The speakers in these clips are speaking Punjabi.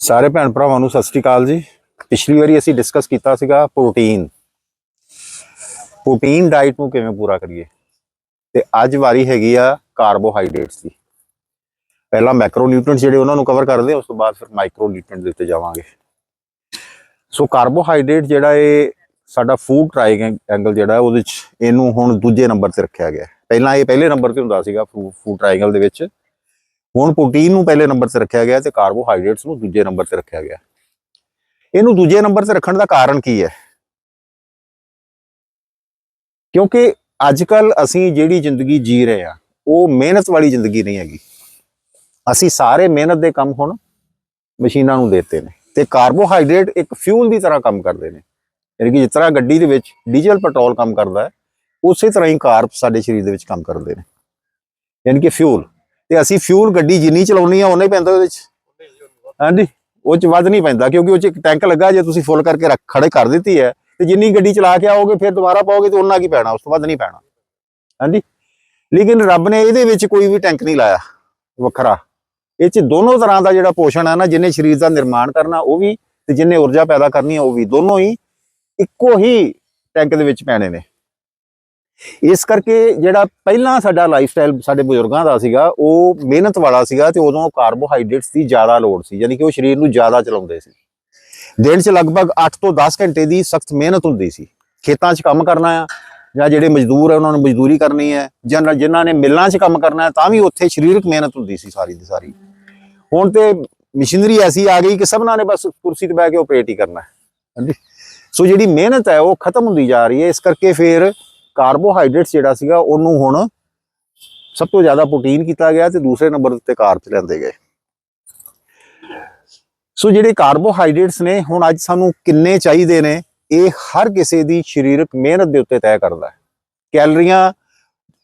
ਸਾਰੇ ਭੈਣ ਭਰਾਵਾਂ ਨੂੰ ਸਤਿ ਸ਼੍ਰੀ ਅਕਾਲ ਜੀ। ਪਿਛਲੀ ਵਾਰੀ ਅਸੀਂ ਡਿਸਕਸ ਕੀਤਾ ਸੀਗਾ ਪ੍ਰੋਟੀਨ ਪ੍ਰੋਟੀਨ ਡਾਈਟ ਨੂੰ ਕਿਵੇਂ ਪੂਰਾ ਕਰੀਏ? ਤੇ ਅੱਜ ਵਾਰੀ ਹੈਗੀ ਆ ਕਾਰਬੋਹਾਈਡਰੇਟਸ ਦੀ। ਪਹਿਲਾਂ ਮੈਕਰੋਨਿਊਟ੍ਰੀਐਂਟਸ ਜਿਹੜੇ ਉਹਨਾਂ ਨੂੰ ਕਵਰ ਕਰਦੇ ਉਸ ਤੋਂ ਬਾਅਦ ਫਿਰ ਮਾਈਕਰੋਨਿਊਟ੍ਰੀਐਂਟ ਦੇ ਉੱਤੇ ਜਾਵਾਂਗੇ। ਸੋ ਕਾਰਬੋਹਾਈਡਰੇਟ ਜਿਹੜਾ ਇਹ ਸਾਡਾ ਫੂਡ ਟ੍ਰਾਇੰਗਲ ਜਿਹੜਾ ਉਹਦੇ ਚ ਇਹਨੂੰ ਹੁਣ ਦੂਜੇ ਨੰਬਰ ਤੇ ਰੱਖਿਆ ਗਿਆ। ਪਹਿਲਾਂ ਇਹ ਪਹਿਲੇ ਨੰਬਰ ਤੇ ਹੁੰਦਾ ਸੀਗਾ ਫੂਡ ਟ੍ਰਾਇੰਗਲ ਦੇ ਵਿੱਚ। ਹੁਣ ਪ੍ਰੋਟੀਨ ਨੂੰ ਪਹਿਲੇ ਨੰਬਰ ਤੇ ਰੱਖਿਆ ਗਿਆ ਤੇ ਕਾਰਬੋਹਾਈਡਰੇਟਸ ਨੂੰ ਦੂਜੇ ਨੰਬਰ ਤੇ ਰੱਖਿਆ ਗਿਆ। ਇਹਨੂੰ ਦੂਜੇ ਨੰਬਰ ਤੇ ਰੱਖਣ ਦਾ ਕਾਰਨ ਕੀ ਹੈ? ਕਿਉਂਕਿ ਅੱਜ ਕੱਲ ਅਸੀਂ ਜਿਹੜੀ ਜ਼ਿੰਦਗੀ ਜੀ ਰਹੇ ਆ ਉਹ ਮਿਹਨਤ ਵਾਲੀ ਜ਼ਿੰਦਗੀ ਨਹੀਂ ਹੈਗੀ। ਅਸੀਂ ਸਾਰੇ ਮਿਹਨਤ ਦੇ ਕੰਮ ਹੁਣ ਮਸ਼ੀਨਾਂ ਨੂੰ ਦੇਤੇ ਨੇ ਤੇ ਕਾਰਬੋਹਾਈਡਰੇਟ ਇੱਕ ਫਿਊਲ ਦੀ ਤਰ੍ਹਾਂ ਕੰਮ ਕਰਦੇ ਨੇ। ਯਾਨੀ ਕਿ ਜਿਸ ਤਰ੍ਹਾਂ ਗੱਡੀ ਦੇ ਵਿੱਚ ਡੀਜ਼ਲ, ਪੈਟਰੋਲ ਕੰਮ ਕਰਦਾ ਹੈ, ਉਸੇ ਤਰ੍ਹਾਂ ਹੀ ਕਾਰਬ ਸਾਡੇ ਸਰੀਰ ਦੇ ਵਿੱਚ ਕੰਮ ਕਰਦੇ ਨੇ। ਯਾਨੀ ਕਿ ਫਿਊਲ। ਤੇ ਅਸੀਂ ਫਿਊਲ ਗੱਡੀ ਜਿੰਨੀ ਚਲਾਉਣੀ ਆ ਉਨਾ ਹੀ ਪੈਂਦਾ ਉਹਦੇ ਚ। ਹਾਂਜੀ, ਉਹ ਚ ਵੱਧ ਨਹੀਂ ਪੈਂਦਾ, ਕਿਉਂਕਿ ਉਹ ਚ ਇੱਕ ਟੈਂਕ ਲੱਗਾ, ਜੇ ਤੁਸੀਂ ਫੁੱਲ ਕਰਕੇ ਰੱਖ, ਖੜੇ ਕਰ ਦਿੱਤੀ ਹੈ, ਤੇ ਜਿੰਨੀ ਗੱਡੀ ਚਲਾ ਕੇ ਆਓਗੇ, ਫਿਰ ਦੁਬਾਰਾ ਪਾਓਗੇ ਤੇ ਉਹਨਾਂ ਕੀ ਪੈਣਾ, ਉਸ ਤੋਂ ਵੱਧ ਨਹੀਂ ਪੈਣਾ। ਹਾਂਜੀ, ਲੇਕਿਨ ਰੱਬ ਨੇ ਇਹਦੇ ਵਿੱਚ ਕੋਈ ਵੀ ਟੈਂਕ ਨਹੀਂ ਲਾਇਆ, ਵੱਖਰਾ। ਇਹ ਚ ਦੋਨੋਂ ਤਰ੍ਹਾਂ ਦਾ ਜਿਹੜਾ ਪੋਸ਼ਣ ਹੈ ਨਾ, ਜਿੰਨੇ ਸਰੀਰ ਦਾ ਨਿਰਮਾਣ ਕਰਨਾ, ਉਹ ਵੀ ਤੇ ਜਿੰਨੇ ਊਰਜਾ ਪੈਦਾ ਕਰਨੀ ਹੈ ਉਹ ਵੀ। ਦੋਨੋਂ ਹੀ ਇੱਕੋ ਹੀ ਟੈਂਕ ਦੇ ਵਿੱਚ ਪੈਣੇ ਨੇ। ਇਸ ਕਰਕੇ ਜਿਹੜਾ ਪਹਿਲਾਂ ਸਾਡਾ ਲਾਈਫ ਸਟਾਈਲ ਸਾਡੇ ਬਜ਼ੁਰਗਾਂ ਦਾ ਸੀਗਾ, ਉਹ ਮਿਹਨਤ ਵਾਲਾ ਸੀਗਾ ਤੇ ਉਦੋਂ ਕਾਰਬੋਹਾਈਡਰੇਟਸ ਦੀ ਜ਼ਿਆਦਾ ਲੋੜ ਸੀ, ਯਾਨੀ ਕਿ ਉਹ ਸਰੀਰ ਨੂੰ ਜ਼ਿਆਦਾ ਚਲਾਉਂਦੇ ਸੀ। ਦਿਨ 'ਚ ਲਗਭਗ 8 ਤੋਂ 10 ਘੰਟੇ ਦੀ ਸਖਤ ਮਿਹਨਤ ਹੁੰਦੀ ਸੀ। ਖੇਤਾਂ 'ਚ ਕੰਮ ਕਰਨਾ ਆ, ਜਾਂ ਜਿਹੜੇ ਮਜ਼ਦੂਰ ਆ, ਉਹਨਾਂ ਨੂੰ ਮਜ਼ਦੂਰੀ ਕਰਨੀ ਹੈ, ਜਾਂ ਜਿਨ੍ਹਾਂ ਨੇ ਮਿੱਲਾਂ 'ਚ ਕੰਮ ਕਰਨਾ ਹੈ, ਤਾਂ ਵੀ ਉੱਥੇ ਸਰੀਰਕ ਮਿਹਨਤ ਹੁੰਦੀ ਸੀ ਸਾਰੀ ਦੀ ਸਾਰੀ। ਹੁਣ ਤੇ ਮਸ਼ੀਨਰੀ ਐਸੀ ਆ ਗਈ ਕਿ ਸਭਨਾਂ ਨੇ ਬਸ ਕੁਰਸੀ ਤੇ ਬਹਿ ਕੇ ਆਪਰੇਟ ਹੀ ਕਰਨਾ ਹੈ। ਹਾਂਜੀ। ਸੋ ਜਿਹੜੀ ਮਿਹਨਤ ਹੈ, ਉਹ ਖਤਮ ਹੁੰਦੀ ਜਾ ਰਹੀ ਹੈ। ਇਸ ਕਰਕੇ ਫਿਰ ਕਾਰਬੋਹਾਈਡਰੇਟਸ ਜਿਹੜਾ ਸੀਗਾ ਉਹਨੂੰ ਹੁਣ ਸਭ ਤੋਂ ਜ਼ਿਆਦਾ ਪ੍ਰੋਟੀਨ ਕੀਤਾ ਗਿਆ ਤੇ ਦੂਸਰੇ ਨੰਬਰ ਉੱਤੇ ਕਾਰਬਸ ਲੈਂਦੇ ਗਏ। ਸੋ ਜਿਹੜੇ ਕਾਰਬੋਹਾਈਡਰੇਟਸ ਨੇ, ਹੁਣ ਅੱਜ ਸਾਨੂੰ ਕਿੰਨੇ ਚਾਹੀਦੇ ਨੇ, ਇਹ ਹਰ ਕਿਸੇ ਦੀ ਸਰੀਰਕ ਮਿਹਨਤ ਦੇ ਉੱਤੇ ਤੈਅ ਕਰਦਾ ਹੈ। ਕੈਲਰੀਆਂ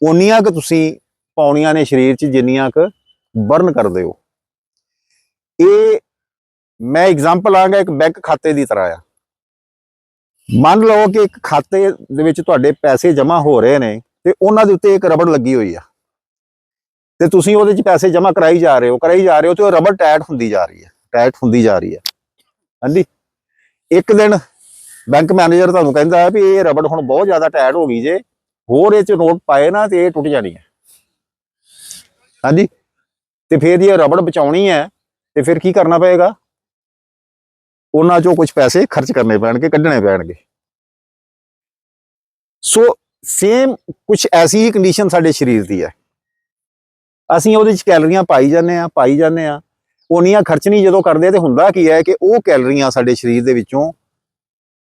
ਉਨੀਆਂ ਕਿ ਤੁਸੀਂ ਪਾਉਣੀਆਂ ਨੇ ਸਰੀਰ 'ਚ ਜਿੰਨੀਆਂ ਕਿ ਬਰਨ ਕਰਦੇ ਹੋ। ਇਹ ਮੈਂ ਐਗਜ਼ਾਮਪਲ ਆਂਗਾ, ਇੱਕ ਬੈਂਕ ਖਾਤੇ ਦੀ ਤਰ੍ਹਾਂ ਆ। ਮੰਨ ਲਓ ਕਿ ਇੱਕ ਖਾਤੇ ਦੇ ਵਿੱਚ ਤੁਹਾਡੇ ਪੈਸੇ ਜਮ੍ਹਾਂ ਹੋ ਰਹੇ ਨੇ ਤੇ ਉਹਨਾਂ ਦੇ ਉੱਤੇ ਇੱਕ ਰਬੜ ਲੱਗੀ ਹੋਈ ਆ। ਤੇ ਤੁਸੀਂ ਉਹਦੇ 'ਚ ਪੈਸੇ ਜਮ੍ਹਾਂ ਕਰਾਈ ਜਾ ਰਹੇ ਹੋ, ਕਰਾਈ ਜਾ ਰਹੇ ਹੋ ਤੇ ਉਹ ਰਬੜ ਟਾਈਟ ਹੁੰਦੀ ਜਾ ਰਹੀ ਹੈ ਟਾਈਟ ਹੁੰਦੀ ਜਾ ਰਹੀ ਹੈ। ਹਾਂਜੀ? ਇੱਕ ਦਿਨ ਬੈਂਕ ਮੈਨੇਜਰ ਤੁਹਾਨੂੰ ਕਹਿੰਦਾ ਹੈ ਵੀ ਇਹ ਰਬੜ ਹੁਣ ਬਹੁਤ ਜ਼ਿਆਦਾ ਟਾਈਟ ਹੋ ਗਈ ਜੇ, ਹੋਰ ਇਹ 'ਚ ਨੋਟ ਪਾਏ ਨਾ ਤੇ ਇਹ ਟੁੱਟ ਜਾਣੀ ਹੈ। ਹਾਂਜੀ? ਤੇ ਫਿਰ ਇਹ ਰਬੜ ਬਚਾਉਣੀ ਹੈ, ਤੇ ਫਿਰ ਕੀ ਕਰਨਾ ਪਏਗਾ? ਉਹਨਾਂ ਚੋਂ ਕੁਝ ਪੈਸੇ ਖਰਚ ਕਰਨੇ ਪੈਣਗੇ, ਕੱਢਣੇ ਪੈਣਗੇ। ਸੋ ਸੇਮ ਕੁਝ ਐਸੀ ਹੀ ਕੰਡੀਸ਼ਨ ਸਾਡੇ ਸਰੀਰ ਦੀ ਹੈ। ਅਸੀਂ ਉਹਦੇ ਵਿੱਚ ਕੈਲਰੀਆਂ ਪਾਈ ਜਾਂਦੇ ਆ ਪਾਈ ਜਾਂਦੇ ਆ ਉਨੀਆਂ ਖਰਚਣੀ ਜਦੋਂ ਕਰਦੇ ਤੇ ਹੁੰਦਾ ਕੀ ਹੈ ਕਿ ਉਹ ਕੈਲਰੀਆਂ ਸਾਡੇ ਸਰੀਰ ਦੇ ਵਿੱਚੋਂ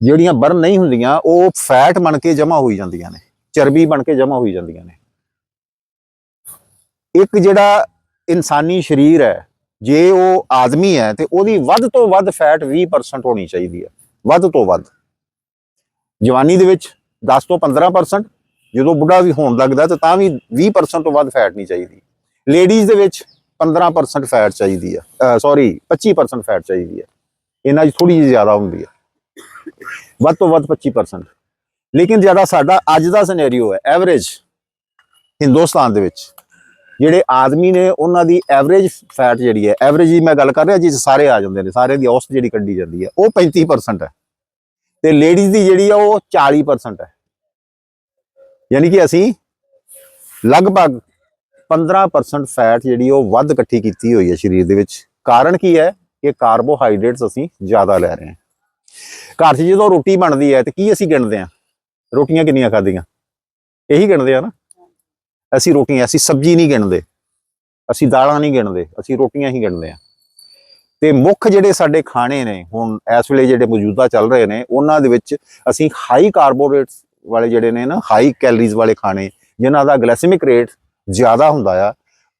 ਜਿਹੜੀਆਂ ਬਰਨ ਨਹੀਂ ਹੁੰਦੀਆਂ, ਉਹ ਫੈਟ ਬਣ ਕੇ ਜਮ੍ਹਾਂ ਹੋਈ ਜਾਂਦੀਆਂ ਨੇ, ਚਰਬੀ ਬਣ ਕੇ ਜਮ੍ਹਾਂ ਹੋਈ ਜਾਂਦੀਆਂ ਨੇ। ਇੱਕ ਜਿਹੜਾ ਇਨਸਾਨੀ ਸਰੀਰ ਹੈ ਜੇ ਉਹ ਆਦਮੀ ਹੈ ਤੇ ਉਹਦੀ ਵੱਧ ਤੋਂ ਵੱਧ ਫੈਟ 20% ਹੋਣੀ ਚਾਹੀਦੀ ਹੈ, ਵੱਧ ਤੋਂ ਵੱਧ। ਜਵਾਨੀ ਦੇ ਵਿੱਚ 10 ਤੋਂ 15% ਜਦੋਂ ਬੁੱਢਾ ਵੀ ਹੋਣ ਲੱਗਦਾ ਤੇ ਤਾਂ ਵੀ 20% ਤੋਂ ਵੱਧ ਫੈਟ ਨਹੀਂ ਚਾਹੀਦੀ। ਲੇਡੀਜ਼ ਦੇ ਵਿੱਚ 15% ਫੈਟ ਚਾਹੀਦੀ ਆ ਸੌਰੀ 25% ਫੈਟ ਚਾਹੀਦੀ ਹੈ। ਇਹਨਾਂ 'ਚ ਥੋੜੀ ਜਿਹੀ ਜ਼ਿਆਦਾ ਹੁੰਦੀ ਹੈ। ਵੱਧ ਤੋਂ ਵੱਧ 25% ਲੇਕਿਨ ਜਿਹੜਾ ਸਾਡਾ ਅੱਜ ਦਾ ਸਿਨੈਰੀਓ ਹੈ ਐਵਰੇਜ ਹਿੰਦੁਸਤਾਨ ਦੇ ਵਿੱਚ। ਜਿਹੜੇ ਆਦਮੀ ਨੇ ਉਹਨਾਂ ਦੀ ਐਵਰੇਜ ਫੈਟ ਜਿਹੜੀ ਹੈ ਐਵਰੇਜ ਦੀ ਮੈਂ ਗੱਲ ਕਰ ਰਿਹਾ, ਜੀ ਸਾਰੇ ਆ ਜਾਂਦੇ ਨੇ, ਸਾਰੇ ਦੀ ਔਸਤ ਜਿਹੜੀ ਕੱਢੀ ਜਾਂਦੀ ਹੈ, ਉਹ 35% ਹੈ। ਤੇ ਲੇਡੀਜ਼ ਦੀ ਜਿਹੜੀ ਆ, ਉਹ 40% ਹੈ। ਯਾਨੀ ਕਿ ਅਸੀਂ ਲਗਭਗ 15% ਫੈਟ ਜਿਹੜੀ ਉਹ ਵੱਧ ਇਕੱਠੀ ਕੀਤੀ ਹੋਈ ਹੈ ਸਰੀਰ ਦੇ ਵਿੱਚ। ਕਾਰਨ ਕੀ ਹੈ? ਕਿ ਕਾਰਬੋਹਾਈਡਰੇਟਸ ਅਸੀਂ ਜ਼ਿਆਦਾ ਲੈ ਰਹੇ ਹਾਂ। ਘਰ 'ਚ ਜਦੋਂ ਰੋਟੀ ਬਣਦੀ ਹੈ, ਤੇ ਕੀ ਅਸੀਂ ਗਿਣਦੇ ਹਾਂ? ਰੋਟੀਆਂ ਕਿੰਨੀਆਂ ਖਾਧੀਆਂ? ਇਹੀ ਗਿਣਦੇ ਆ ਨਾ। ਅਸੀਂ ਰੋਟੀਆਂ, ਅਸੀਂ ਸਬਜ਼ੀ ਨਹੀਂ ਗਿਣਦੇ। ਅਸੀਂ ਦਾਲਾਂ ਨਹੀਂ ਗਿਣਦੇ, ਅਸੀਂ ਰੋਟੀਆਂ ਹੀ ਗਿਣਦੇ ਆ ਤੇ ਮੁੱਖ ਜਿਹੜੇ ਸਾਡੇ ਖਾਣੇ ਨੇ, ਹੁਣ ਇਸ ਵੇਲੇ ਜਿਹੜੇ ਮੌਜੂਦਾ ਚੱਲ ਰਹੇ ਨੇ, ਉਹਨਾਂ ਦੇ ਵਿੱਚ ਅਸੀਂ ਹਾਈ ਕਾਰਬੋਹਾਈਡਰੇਟਸ ਵਾਲੇ ਜਿਹੜੇ ਨੇ ਨਾ ਹਾਈ ਕੈਲਰੀਜ਼ ਵਾਲੇ ਖਾਣੇ, ਜਿਨ੍ਹਾਂ ਦਾ ਗਲਾਈਸੈਮਿਕ ਰੇਟ ਜ਼ਿਆਦਾ ਹੁੰਦਾ ਆ,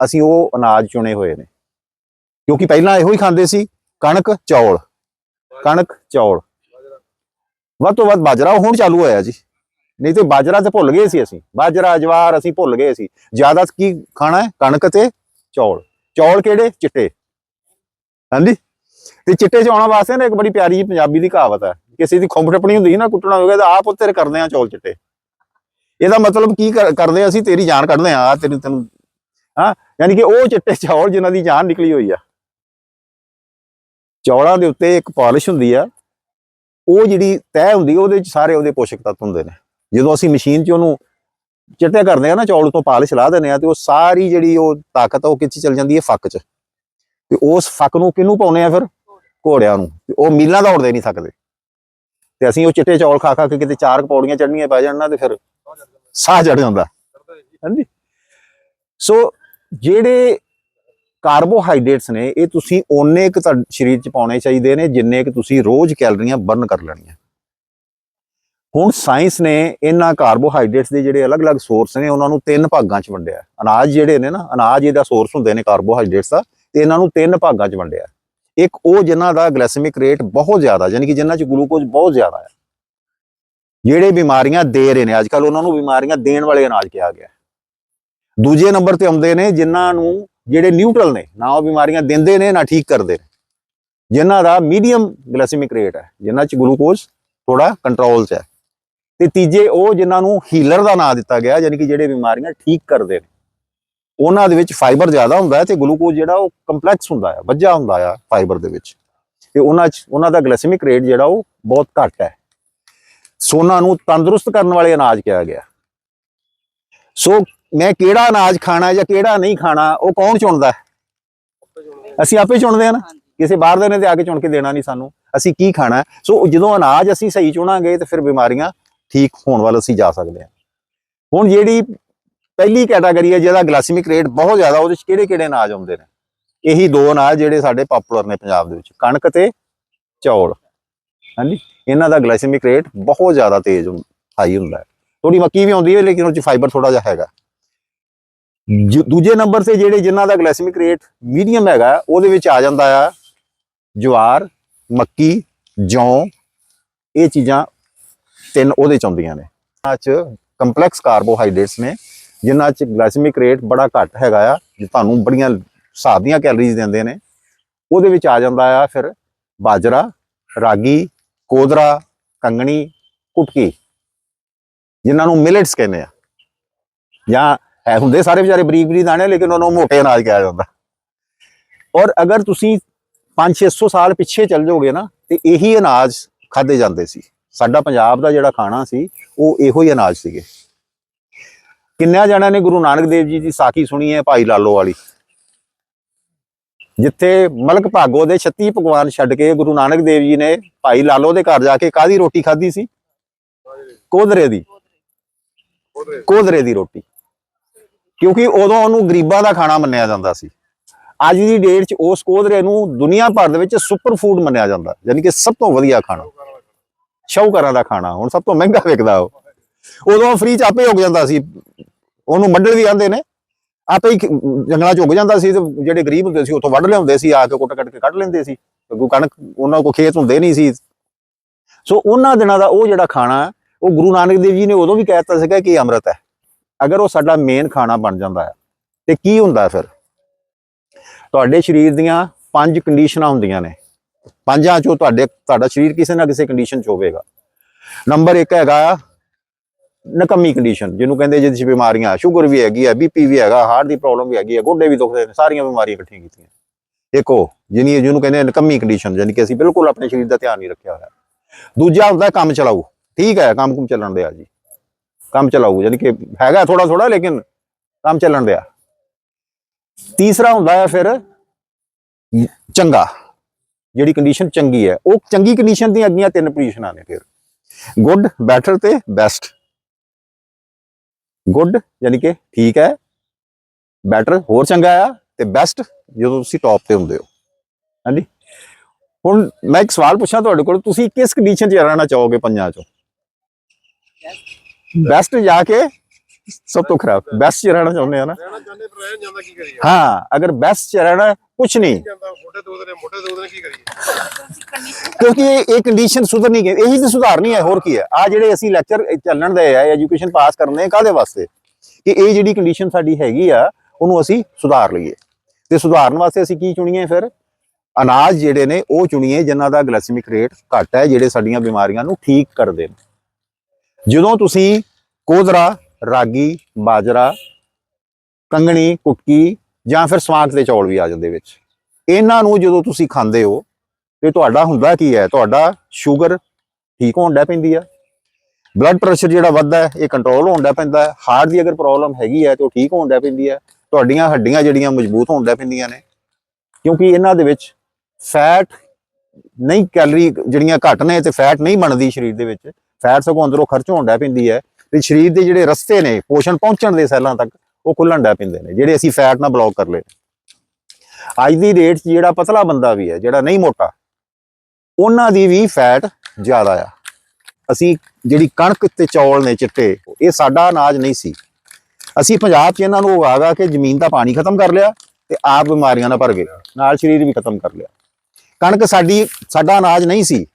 ਅਸੀਂ ਉਹ ਅਨਾਜ ਚੁਣੇ ਹੋਏ ਨੇ। ਕਿਉਂਕਿ ਪਹਿਲਾਂ ਇਹੋ ਹੀ ਖਾਂਦੇ ਸੀ, ਕਣਕ, ਚੌਲ। ਕਣਕ, ਚੌਲ। ਵੱਧ ਤੋਂ ਵੱਧ ਬਾਜਰਾ ਉਹ ਹੁਣ ਚਾਲੂ ਹੋਇਆ ਜੀ। ਨਹੀਂ ਤੇ ਬਾਜਰਾ ਤੇ ਭੁੱਲ ਗਏ ਸੀ ਅਸੀਂ। ਬਾਜਰਾ, ਜਵਾਰ ਅਸੀਂ ਭੁੱਲ ਗਏ ਸੀ। ਜ਼ਿਆਦਾ ਕੀ ਖਾਣਾ ਹੈ? ਕਣਕ ਤੇ ਚੌਲ। ਚੌਲ ਕਿਹੜੇ? ਚਿੱਟੇ। ਹਾਂਜੀ? ਤੇ ਚਿੱਟੇ ਚ ਆਉਣ ਵਾਸਤੇ ਨਾ ਇੱਕ ਬੜੀ ਪਿਆਰੀ ਜਿਹੀ ਪੰਜਾਬੀ ਦੀ ਕਹਾਵਤ ਹੈ। ਕਿਸੇ ਦੀ ਖੁੰਬ ਟੱਪਣੀ ਹੁੰਦੀ ਸੀ ਨਾ, ਕੁੱਟਣਾ ਹੋਵੇ ਤਾਂ ਆਪ ਉੱਤੇ ਕਰਦੇ ਆ ਚੌਲ ਚਿੱਟੇ। ਇਹਦਾ ਮਤਲਬ ਕੀ ਕਰਦੇ ਆ ਅਸੀਂ? ਤੇਰੀ ਜਾਨ ਕੱਢਦੇ ਆ ਤੈਨੂੰ ਤੈਨੂੰ, ਹਾਂ? ਯਾਨੀ ਕਿ ਉਹ ਚਿੱਟੇ ਚੌਲ ਜਿਨ੍ਹਾਂ ਦੀ ਜਾਨ ਨਿਕਲੀ ਹੋਈ ਆ। ਚੌਲਾਂ ਦੇ ਉੱਤੇ ਇੱਕ ਪਾਲਿਸ਼ ਹੁੰਦੀ ਆ। ਉਹ ਜਿਹੜੀ ਤੈਅ ਹੁੰਦੀ ਉਹਦੇ ਵਿੱਚ ਸਾਰੇ ਉਹਦੇ ਪੋਸ਼ਕ ਤੱਤ ਹੁੰਦੇ ਨੇ। ਜਦੋਂ ਅਸੀਂ ਮਸ਼ੀਨ 'ਚ ਉਹਨੂੰ ਚਿੱਟੇ ਕਰਦੇ ਆ ਨਾ, ਚੌਲ ਤੋਂ ਪਾਲਿਸ਼ ਲਾ ਦਿੰਦੇ ਆ ਤੇ ਉਹ ਸਾਰੀ ਜਿਹੜੀ ਉਹ ਤਾਕਤ ਆ ਉਹ ਕਿੱਥੇ ਚਲ ਜਾਂਦੀ ਹੈ? ਫੱਕ 'ਚ। ਤੇ ਉਸ ਫੱਕ ਨੂੰ ਕਿਹਨੂੰ ਪਾਉਨੇ ਆ ਫਿਰ? ਘੋੜਿਆਂ ਨੂੰ। ਉਹ ਮੀਲਾਂ ਦੌੜਦੇ ਨਹੀਂ ਸਕਦੇ ਤੇ ਅਸੀਂ ਉਹ ਚਿੱਟੇ ਚੌਲ ਖਾ ਖਾ ਕੇ ਕਿਤੇ ਚਾਰ ਪੌੜੀਆਂ ਚੜ੍ਹਨੀਆਂ ਪੈ ਜਾਣ ਨਾ ਤੇ ਫਿਰ ਸਾਹ ਚੜ ਜਾਂਦਾ। ਹਾਂਜੀ। ਸੋ ਜਿਹੜੇ ਕਾਰਬੋਹਾਈਡਰੇਟਸ ਨੇ, ਇਹ ਤੁਸੀਂ ਓਨੇ ਕੁ ਤੁਹਾਡੇ ਸਰੀਰ 'ਚ ਪਾਉਣੇ ਚਾਹੀਦੇ ਨੇ ਜਿੰਨੇ ਕਿ ਤੁਸੀਂ ਰੋਜ਼ ਕੈਲਰੀਆਂ ਬਰਨ ਕਰ ਲੈਣੀਆਂ। ਹੁਣ ਸਾਇੰਸ ਨੇ ਇਹਨਾਂ ਕਾਰਬੋਹਾਈਡਰੇਟਸ ਦੇ ਜਿਹੜੇ ਅਲੱਗ-ਅਲੱਗ ਸੋਰਸ ਨੇ, ਉਹਨਾਂ ਨੂੰ ਤਿੰਨ ਭਾਗਾਂ 'ਚ ਵੰਡਿਆ। ਅਨਾਜ ਜਿਹੜੇ ਨੇ ਨਾ, ਅਨਾਜ ਇਹਦਾ ਸੋਰਸ ਹੁੰਦੇ ਨੇ ਕਾਰਬੋਹਾਈਡਰੇਟਸ ਦਾ, ਤੇ ਇਹਨਾਂ ਨੂੰ ਤਿੰਨ ਭਾਗਾਂ 'ਚ ਵੰਡਿਆ। ਇੱਕ ਉਹ ਜਿਨ੍ਹਾਂ ਦਾ ਗਲਾਈਸੈਮਿਕ ਰੇਟ ਬਹੁਤ ਜ਼ਿਆਦਾ, ਯਾਨੀ ਕਿ ਜਿਨ੍ਹਾਂ 'ਚ ਗਲੂਕੋਜ਼ ਬਹੁਤ ਜ਼ਿਆਦਾ ਹੈ, ਜਿਹੜੇ ਬਿਮਾਰੀਆਂ ਦੇ ਰਹੇ ਨੇ ਅੱਜ ਕੱਲ ਉਹਨਾਂ ਨੂੰ ਬਿਮਾਰੀਆਂ ਦੇਣ ਵਾਲੇ ਅਨਾਜ ਕਿਹਾ ਗਿਆ। ਦੂਜੇ ਨੰਬਰ ਤੇ ਆਉਂਦੇ ਨੇ, ਜਿਨ੍ਹਾਂ ਨੂੰ ਜਿਹੜੇ ਨਿਊਟਰਲ ਨੇ, ਨਾ ਉਹ ਬਿਮਾਰੀਆਂ ਦਿੰਦੇ ਨੇ, ਨਾ ਠੀਕ ਕਰਦੇ ਨੇ, ਜਿਨ੍ਹਾਂ ਦਾ ਮੀਡੀਅਮ ਗਲਾਈਸੈਮਿਕ ਰੇਟ ਹੈ, ਜਿਨ੍ਹਾਂ 'ਚ ਗਲੂਕੋਜ਼ ਥੋੜਾ ਕੰਟਰੋਲ 'ਚ ਹੈ। ਤੇ ਤੀਜੇ ਉਹ ਜਿਨ੍ਹਾਂ ਨੂੰ ਹੀਲਰ ਦਾ ਨਾਮ ਦਿੱਤਾ ਗਿਆ ਯਾਨੀ ਕਿ ਜਿਹੜੇ ਬਿਮਾਰੀਆਂ ਠੀਕ ਕਰਦੇ ਨੇ ਉਹਨਾਂ ਦੇ ਵਿੱਚ ਫਾਈਬਰ ਜ਼ਿਆਦਾ ਹੁੰਦਾ ਹੈ ਤੇ ਗਲੂਕੋਜ਼ ਜਿਹੜਾ ਉਹ ਕੰਪਲੈਕਸ ਹੁੰਦਾ ਹੈ ਵੱਜਾ ਹੁੰਦਾ ਆ ਫਾਈਬਰ ਦੇ ਵਿੱਚ। ਤੇ ਉਹਨਾਂ 'ਚ ਉਹਨਾਂ ਦਾ ਗਲਾਈਸੈਮਿਕ ਰੇਟ ਜਿਹੜਾ ਉਹ ਬਹੁਤ ਘੱਟ ਹੈ। ਸੋਨਾ ਨੂੰ ਤੰਦਰੁਸਤ ਕਰਨ ਵਾਲੇ ਅਨਾਜ ਕਿਹਾ ਗਿਆ। ਸੋ ਮੈਂ ਕਿਹੜਾ ਅਨਾਜ ਖਾਣਾ ਜਾਂ ਕਿਹੜਾ ਨਹੀਂ ਖਾਣਾ ਉਹ ਕੌਣ ਚੁਣਦਾ ਹੈ? ਅਸੀਂ ਆਪੇ ਚੁਣਦੇ ਆ ਨਾ। ਕਿਸੇ ਬਾਹਰ ਦੇ ਨੇ ਤੇ ਆ ਕੇ ਚੁਣ ਕੇ ਦੇਣਾ ਨਹੀਂ ਸਾਨੂੰ। ਅਸੀਂ ਕੀ ਖਾਣਾ ਹੈ। ਸੋ ਜਦੋਂ ਅਨਾਜ ਅਸੀਂ ਸਹੀ ਚੁਣਾਂਗੇ ਤੇ ਫਿਰ ਬਿਮਾਰੀਆਂ ਠੀਕ ਹੋਣ ਵੱਲ ਅਸੀਂ ਜਾ ਸਕਦੇ ਹਾਂ। ਹੁਣ ਜਿਹੜੀ ਪਹਿਲੀ ਕੈਟਾਗਰੀ ਹੈ ਜਿਹਦਾ ਗਲਾਈਸੈਮਿਕ ਰੇਟ ਬਹੁਤ ਜ਼ਿਆਦਾ, ਉਹਦੇ ਵਿੱਚ ਕਿਹੜੇ ਕਿਹੜੇ ਅਨਾਜ ਆਉਂਦੇ ਨੇ? ਇਹੀ ਦੋ ਅਨਾਜ ਜਿਹੜੇ ਸਾਡੇ ਪਪੂਲਰ ਨੇ ਪੰਜਾਬ ਦੇ ਵਿੱਚ, ਕਣਕ ਤੇ ਚੌਲ। ਹਾਂਜੀ? ਇਹਨਾਂ ਦਾ ਗਲਾਈਸੈਮਿਕ ਰੇਟ ਬਹੁਤ ਜ਼ਿਆਦਾ ਤੇਜ਼ ਹਾਈ ਹੁੰਦਾ ਹੈ। ਥੋੜੀ ਮੱਕੀ ਵੀ ਆਉਂਦੀ ਹੈ, ਲੇਕਿਨ ਉਹ ਚ ਫਾਈਬਰ ਥੋੜਾ ਜਿਹਾ ਹੈਗਾ। ਜ- ਦੂਜੇ ਨੰਬਰ ਤੇ ਜਿਹੜੇ ਜਿਨ੍ਹਾਂ ਦਾ ਗਲਾਈਸੈਮਿਕ ਰੇਟ ਮੀਡੀਅਮ ਹੈਗਾ, ਉਹਦੇ ਵਿੱਚ ਆ ਜਾਂਦਾ ਆ ਜਵਾਰ, ਮੱਕੀ, ਜੌਂ, ਇਹ ਚੀਜ਼ਾਂ ਤਿੰਨ ਉਹਦੇ ਚ ਆਉਂਦੀਆਂ ਨੇ। ਇਹਨਾਂ ਚ ਕੰਪਲੈਕਸ ਕਾਰਬੋਹਾਈਡਰੇਟਸ ਨੇ, ਜਿਨ੍ਹਾਂ ਚ ਗਲਾਈਸੈਮਿਕ ਰੇਟ ਬੜਾ ਘੱਟ ਹੈਗਾ ਆ, ਜੇ ਤੁਹਾਨੂੰ ਬੜੀਆਂ ਹਿਸਾਬ ਦੀਆਂ ਕੈਲਰੀਜ਼ ਦਿੰਦੇ ਨੇ। ਉਹਦੇ ਵਿੱਚ ਆ ਜਾਂਦਾ ਆ ਫਿਰ ਬਾਜਰਾ, ਰਾਗੀ, ਕੋਦਰਾ, ਕੰਗਣੀ, ਕੁਟਕੀ, ਜਿਨ੍ਹਾਂ ਨੂੰ ਮਿਲਟਸ ਕਹਿੰਦੇ ਆ। ਜਾਂ ਹੈ ਹੁੰਦੇ ਸਾਰੇ ਵਿਚਾਰੇ ਬਰੀਕ ਬਰੀਕ ਦਾਣੇ, ਲੇਕਿਨ ਉਹਨਾਂ ਨੂੰ ਮੋਟੇ ਅਨਾਜ ਕਿਹਾ ਜਾਂਦਾ। ਔਰ ਅਗਰ ਤੁਸੀਂ 5-600 ਸਾਲ ਪਿੱਛੇ ਚੱਲ ਜਾਓਗੇ ਨਾ, ਤੇ ਇਹੀ ਅਨਾਜ ਖਾਦੇ ਜਾਂਦੇ ਸੀ। ਸਾਡਾ ਪੰਜਾਬ ਦਾ ਜਿਹੜਾ ਖਾਣਾ ਸੀ, ਉਹ ਇਹੋ ਹੀ ਅਨਾਜ ਸੀਗੇ। ਕਿੰਨਿਆਂ ਜਣਿਆਂ ਨੇ ਗੁਰੂ ਨਾਨਕ ਦੇਵ ਜੀ ਦੀ ਸਾਖੀ ਸੁਣੀ ਹੈ ਭਾਈ ਲਾਲੋ ਵਾਲੀ? ਜਿੱਥੇ ਮਲਕ ਭਾਗੋ ਦੇ 36 ਪਕਵਾਨ ਛੱਡ ਕੇ ਗੁਰੂ ਨਾਨਕ ਦੇਵ ਜੀ ਨੇ ਭਾਈ ਲਾਲੋ ਦੇ ਘਰ ਜਾ ਕੇ ਕਾਦੀ ਰੋਟੀ ਖਾਧੀ ਸੀ? ਕੋਦਰੇ ਦੀ। ਕੋਦਰੇ ਦੀ ਰੋਟੀ। ਕਿਉਂਕਿ ਉਦੋਂ ਉਹਨੂੰ ਗਰੀਬਾਂ ਦਾ ਖਾਣਾ ਮੰਨਿਆ ਜਾਂਦਾ ਸੀ। ਅੱਜ ਦੀ ਡੇਟ 'ਚ ਉਸ ਕੋਧਰੇ ਨੂੰ ਦੁਨੀਆ ਭਰ ਦੇ ਵਿੱਚ ਸੁਪਰ ਫੂਡ ਮੰਨਿਆ ਜਾਂਦਾ, ਯਾਨੀ ਕਿ ਸਭ ਤੋਂ ਵਧੀਆ ਖਾਣਾ। ਸ਼ੌਕਰਾਂ ਦਾ ਖਾਣਾ, ਹੁਣ ਸਭ ਤੋਂ ਮਹਿੰਗਾ ਵਿਕਦਾ ਉਹ। ਉਦੋਂ ਫ੍ਰੀ ਚ ਆਪੇ ਉੱਗ ਜਾਂਦਾ ਸੀ। ਉਹਨੂੰ ਮੰਡਲ ਵੀ ਆਂਦੇ ਨੇ। ਆਪੇ ਹੀ ਜੰਗਲਾਂ ਚ ਉੱਗ ਜਾਂਦਾ ਸੀ ਤੇ ਜਿਹੜੇ ਗਰੀਬ ਹੁੰਦੇ ਸੀ, ਉੱਥੋਂ ਵੱਢ ਲਿਆਉਂਦੇ ਸੀ, ਆ ਕੇ ਕੁੱਟ ਕੱਟ ਕੇ ਕੱਢ ਲੈਂਦੇ ਸੀ। ਕਿਉਂਕਿ ਕਣਕ, ਉਹਨਾਂ ਕੋਲ ਖੇਤ ਹੁੰਦੇ ਨਹੀਂ ਸੀ। ਸੋ ਉਹਨਾਂ ਦਿਨਾਂ ਦਾ ਉਹ ਜਿਹੜਾ ਖਾਣਾ, ਉਹ ਗੁਰੂ ਨਾਨਕ ਦੇਵ ਜੀ ਨੇ ਉਦੋਂ ਵੀ ਕਹਿ ਦਿੱਤਾ ਸੀਗਾ ਕਿ ਇਹ ਅੰਮ੍ਰਿਤ ਹੈ। ਅਗਰ ਉਹ ਸਾਡਾ ਮੇਨ ਖਾਣਾ ਬਣ ਜਾਂਦਾ ਹੈ, ਤੇ ਕੀ ਹੁੰਦਾ ਫਿਰ? ਤੁਹਾਡੇ ਸਰੀਰ ਦੀਆਂ ਪੰਜ ਕੰਡੀਸ਼ਨਾਂ ਹੁੰਦੀਆਂ ਨੇ। ਪੰਜਾਂ ਚੋਂ ਤੁਹਾਡੇ, ਤੁਹਾਡਾ ਸਰੀਰ ਕਿਸੇ ਨਾ ਕਿਸੇ ਕੰਡੀਸ਼ਨ 'ਚ ਹੋਵੇਗਾ। ਨੰਬਰ 1 ਹੈਗਾ ਨਕਮੀ ਕੰਡੀਸ਼ਨ ਜਿਹਨੂੰ ਕਹਿੰਦੇ ਜਿਹਦੇ 'ਚ ਬਿਮਾਰੀਆਂ ਸ਼ੂਗਰ ਵੀ ਹੈਗੀ ਹੈ ਬੀਪੀ ਵੀ ਹੈਗਾ ਹਾਰਟ ਦੀ ਪ੍ਰੋਬਲਮ ਵੀ ਹੈਗੀ ਹੈ ਗੋਡੇ ਵੀ ਦੁਖਦੇ ਨੇ, ਸਾਰੀਆਂ ਬਿਮਾਰੀਆਂ ਇਕੱਠੀਆਂ ਕੀਤੀਆਂ। ਇੱਕ ਉਹ, ਜਿਹਨੀ ਜਿਹਨੂੰ ਕਹਿੰਦੇ ਆ ਨਕਮੀ ਕੰਡੀਸ਼ਨ ਯਾਨੀ ਕਿ ਅਸੀਂ ਬਿਲਕੁਲ ਆਪਣੇ ਸਰੀਰ ਦਾ ਧਿਆਨ ਨਹੀਂ ਰੱਖਿਆ ਹੋਇਆ। ਦੂਜਾ ਹੁੰਦਾ ਕੰਮ ਚਲਾਊ ਠੀਕ ਹੈ, ਕੰਮ ਕੁਮ ਚੱਲਣ ਦਿਆ ਜੀ। ਕੰਮ ਚਲਾਊ ਯਾਨੀ ਕਿ ਹੈਗਾ ਥੋੜਾ ਥੋੜਾ ਲੇਕਿਨ ਕੰਮ ਚੱਲਣ ਦਿਆ। ਤੀਸਰਾ ਹੁੰਦਾ ਹੈ ਫਿਰ, ਚੰਗਾ। ਜਿਹੜੀ ਕੰਡੀਸ਼ਨ ਚੰਗੀ ਹੈ ਉਹ ਚੰਗੀ ਕੰਡੀਸ਼ਨ ਦੀਆਂ ਅੱਗੀਆਂ ਤਿੰਨ ਪੋਜੀਸ਼ਨਾਂ ਨੇ ਫਿਰ। ਗੁੱਡ ਬੈਟਰ ਤੇ ਬੈਸਟ ਗੁੱਡ ਯਾਨੀ ਕਿ ਠੀਕ ਹੈ ਬੈਟਰ ਹੋਰ ਚੰਗਾ ਆ ਤੇ ਬੈਸਟ ਜਦੋਂ ਤੁਸੀਂ ਟੌਪ ਤੇ ਹੁੰਦੇ ਹੋ। ਹਾਂਜੀ? ਹੁਣ ਮੈਂ ਇੱਕ ਸਵਾਲ ਪੁੱਛਾਂ ਤੁਹਾਡੇ ਕੋਲ ਤੁਸੀਂ ਕਿਸ ਕੰਡੀਸ਼ਨ 'ਚ ਰਹਿਣਾ ਚਾਹੋਗੇ ਪੰਜਾਂ 'ਚੋਂ? ਬੈਸਟ ਜਾ ਕੇ ਸਭ ਤੋਂ ਖਰਾਬ ਬੈਸਟ 'ਚ ਰਹਿਣਾ ਚਾਹੁੰਦੇ ਆ ਨਾ? ਰਹਿਣਾ ਚਾਹੁੰਦੇ ਪਰ ਰਹਿ ਜਾਂਦਾ ਕੀ ਕਰੀਏ? ਹਾਂ ਅਗਰ ਬੈਸਟ 'ਚ ਰਹਿਣਾ ਕੁਝ ਨਹੀਂ। ਜਾਂਦਾ ਮੋਟੇ ਦੋ ਦਿਨ ਮੋਟੇ ਦੋ ਦਿਨ ਕੀ ਕਰੀਏ? ਕਿਉਂਕਿ ਇਹ ਇਹ ਕੰਡੀਸ਼ਨ ਸੁਧਰਨੀ ਹੈ ਇਹੀ ਤਾਂ ਸੁਧਾਰਨੀ ਹੈ ਹੋਰ ਕੀ ਹੈ? ਆ ਜਿਹੜੇ ਅਸੀਂ ਲੈਕਚਰ ਚੱਲਣ ਦੇ ਆ ਐਜੂਕੇਸ਼ਨ ਪਾਸ ਕਰਨੇ ਕਾਦੇ ਵਾਸਤੇ? ਕਿ ਇਹ ਜਿਹੜੀ ਕੰਡੀਸ਼ਨ ਸਾਡੀ ਹੈਗੀ ਆ ਉਹਨੂੰ ਅਸੀਂ ਸੁਧਾਰ ਲਈਏ। ਤੇ ਸੁਧਾਰਨ ਵਾਸਤੇ ਅਸੀਂ ਕੀ ਚੁਣੀਏ ਫਿਰ? ਅਨਾਜ ਜਿਹੜੇ ਨੇ ਉਹ ਚੁਣੀਏ ਜਿਨ੍ਹਾਂ ਦਾ ਗਲਾਈਸੈਮਿਕ ਰੇਟ ਘੱਟ ਹੈ ਜਿਹੜੇ ਸਾਡੀਆਂ ਬਿਮਾਰੀਆਂ ਨੂੰ ਠੀਕ ਕਰਦੇ ਨੇ। ਜਦੋਂ ਤੁਸੀਂ ਕੋਦਰਾ ਰਾਗੀ ਬਾਜਰਾ ਕੰਗਣੀ ਕੁਟਕੀ ਜਾਂ ਫਿਰ ਸਵਾਂਗ ਦੇ ਚੌਲ ਵੀ ਆ ਜਾਂਦੇ ਵਿੱਚ। ਇਹਨਾਂ ਨੂੰ ਜਦੋਂ ਤੁਸੀਂ ਖਾਂਦੇ ਹੋ, ਤੇ ਤੁਹਾਡਾ ਹੁੰਦਾ ਕੀ ਹੈ? ਤੁਹਾਡਾ ਸ਼ੂਗਰ ਠੀਕ ਹੋਣ ਡੈ ਪੈਂਦੀ ਆ। ਬਲੱਡ ਪ੍ਰੈਸ਼ਰ ਜਿਹੜਾ ਵੱਧਦਾ ਹੈ, ਇਹ ਕੰਟਰੋਲ ਹੋਣ ਡੈ ਪੈਂਦਾ ਹੈ। ਹਾਰਟ ਦੀ ਅਗਰ ਪ੍ਰੋਬਲਮ ਹੈਗੀ ਹੈ, ਤੇ ਉਹ ਠੀਕ ਹੋਣ ਡੈ ਪੈਂਦੀ ਹੈ। ਤੁਹਾਡੀਆਂ ਹੱਡੀਆਂ ਜਿਹੜੀਆਂ ਮਜ਼ਬੂਤ ਹੋਣ ਡੈ ਪੈਂਦੀਆਂ ਨੇ। ਕਿਉਂਕਿ ਇਹਨਾਂ ਦੇ ਵਿੱਚ ਫੈਟ ਨਹੀਂ ਕੈਲਰੀ ਜਿਹੜੀਆਂ ਘੱਟ ਨੇ ਤੇ ਫੈਟ ਨਹੀਂ ਬਣਦੀ ਸਰੀਰ ਦੇ ਵਿੱਚ। ਫੈਟ ਸਗੋਂ ਅੰਦਰੋਂ ਖਰਚ ਹੋਣ ਡੈ ਪੈਂਦੀ ਹੈ। ਤੇ ਸਰੀਰ ਦੇ ਜਿਹੜੇ ਰਸਤੇ ਨੇ, ਪੋਸ਼ਣ ਪਹੁੰਚਣ ਦੇ ਸੈੱਲਾਂ ਤੱਕ ਉਹ ਖੁੱਲਣ ਡੈ ਪੈਂਦੇ ਨੇ, ਜਿਹੜੇ ਅਸੀਂ ਫੈਟ ਨਾਲ ਬਲੌਕ ਕਰ ਲਏ। ਅੱਜ ਦੀ ਡੇਟ 'ਚ ਜਿਹੜਾ ਪਤਲਾ ਬੰਦਾ ਵੀ ਹੈ, ਜਿਹੜਾ ਨਹੀਂ ਮੋਟਾ, ਉਹਨਾਂ ਦੀ ਵੀ ਫੈਟ ਜ਼ਿਆਦਾ ਆ। ਅਸੀਂ ਜਿਹੜੀ ਕਣਕ ਤੇ ਚੌਲ ਨੇ ਚਿੱਟੇ, ਇਹ ਸਾਡਾ ਅਨਾਜ ਨਹੀਂ ਸੀ। ਅਸੀਂ ਪੰਜਾਬ 'ਚ ਇਹਨਾਂ ਨੂੰ ਉਗਾਗਾ ਕਿ ਜ਼ਮੀਨ ਦਾ ਪਾਣੀ ਖਤਮ ਕਰ ਲਿਆ ਤੇ ਆਪ ਬਿਮਾਰੀਆਂ ਨਾਲ ਭਰ ਗਏ, ਨਾਲ ਸਰੀਰ ਵੀ ਖਤਮ ਕਰ ਲਿਆ। ਕਣਕ ਸਾਡੀ, ਸਾਡਾ ਅਨਾਜ ਨਹੀਂ ਸੀ।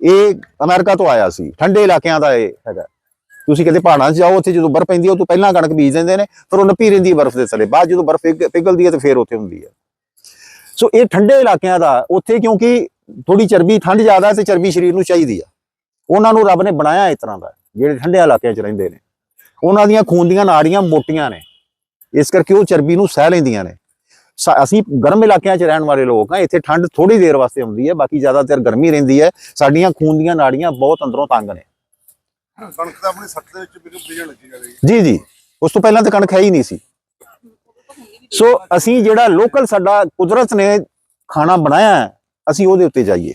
ਇਹ ਅਮਰੀਕਾ ਤੋਂ ਆਇਆ ਸੀ, ਠੰਡੇ ਇਲਾਕਿਆਂ ਦਾ ਇਹ ਹੈਗਾ। ਤੁਸੀਂ ਕਿਤੇ ਪਹਾੜਾਂ 'ਚ ਜਾਓ, ਉੱਥੇ ਜਦੋਂ ਬਰਫ਼ ਪੈਂਦੀ ਹੈ ਉਹ ਤੋਂ ਪਹਿਲਾਂ ਕਣਕ ਬੀਜ ਦਿੰਦੇ ਨੇ, ਫਿਰ ਉਹ ਨੱਪੀ ਰਹਿੰਦੀ ਹੈ ਬਰਫ਼ ਦੇ ਥੱਲੇ, ਬਾਅਦ ਜਦੋਂ ਬਰਫ਼ ਪਿਘ- ਪਿਘਲਦੀ ਹੈ ਤੇ ਫਿਰ ਉੱਥੇ ਹੁੰਦੀ ਹੈ ਸੋ ਇਹ ਠੰਡੇ ਇਲਾਕਿਆਂ ਦਾ, ਉੱਥੇ ਕਿਉਂਕਿ ਥੋੜੀ ਚਰਬੀ, ਠੰਡ ਜ਼ਿਆਦਾ ਹੈ ਤੇ ਚਰਬੀ ਸਰੀਰ ਨੂੰ ਚਾਹੀਦੀ ਆ। ਉਹਨਾਂ ਨੂੰ ਰੱਬ ਨੇ ਬਣਾਇਆ ਇਸ ਤਰ੍ਹਾਂ ਦਾ, ਜਿਹੜੇ ਠੰਡੇ ਇਲਾਕਿਆਂ 'ਚ ਰਹਿੰਦੇ ਨੇ। ਉਹਨਾਂ ਦੀਆਂ ਖੂਨ ਦੀਆਂ ਨਾੜੀਆਂ ਮੋਟੀਆਂ ਨੇ, ਇਸ ਕਰਕੇ ਉਹ ਚਰਬੀ ਨੂੰ ਸਹਿ ਲੈਂਦੀਆਂ ਨੇ। ਸਾ- ਅਸੀਂ ਗਰਮ ਇਲਾਕਿਆਂ 'ਚ ਰਹਿਣ ਵਾਲੇ ਲੋਕ ਆ, ਇੱਥੇ ਠੰਡ ਥੋੜੀ ਦੇਰ ਵਾਸਤੇ ਹੁੰਦੀ ਹੈ ਬਾਕੀ ਜ਼ਿਆਦਾਤਰ ਗਰਮੀ ਰਹਿੰਦੀ ਹੈ ਸਾਡੀਆਂ ਖੂਨ ਦੀਆਂ ਨਾੜੀਆਂ ਬਹੁਤ ਅੰਦਰੋਂ ਤੰਗ ਨੇ। ਕਣਕ ਤਾਂ ਆਪਣੀ ਸੱਤ ਦੇ ਵਿੱਚ ਬਿਲਕੁਲ ਵਿਜਣ ਲੱਗੀ ਜਾਵੇ ਜੀ ਜੀ। ਉਸ ਤੋਂ ਪਹਿਲਾਂ ਤਾਂ ਕਣਕ ਹੈ ਹੀ ਨਹੀਂ ਸੀ। ਸੋ ਅਸੀਂ ਜਿਹੜਾ ਲੋਕਲ ਸਾਡਾ ਕੁਦਰਤ ਨੇ ਖਾਣਾ ਬਣਾਇਆ ਅਸੀਂ ਉਹਦੇ ਉੱਤੇ ਜਾਈਏ।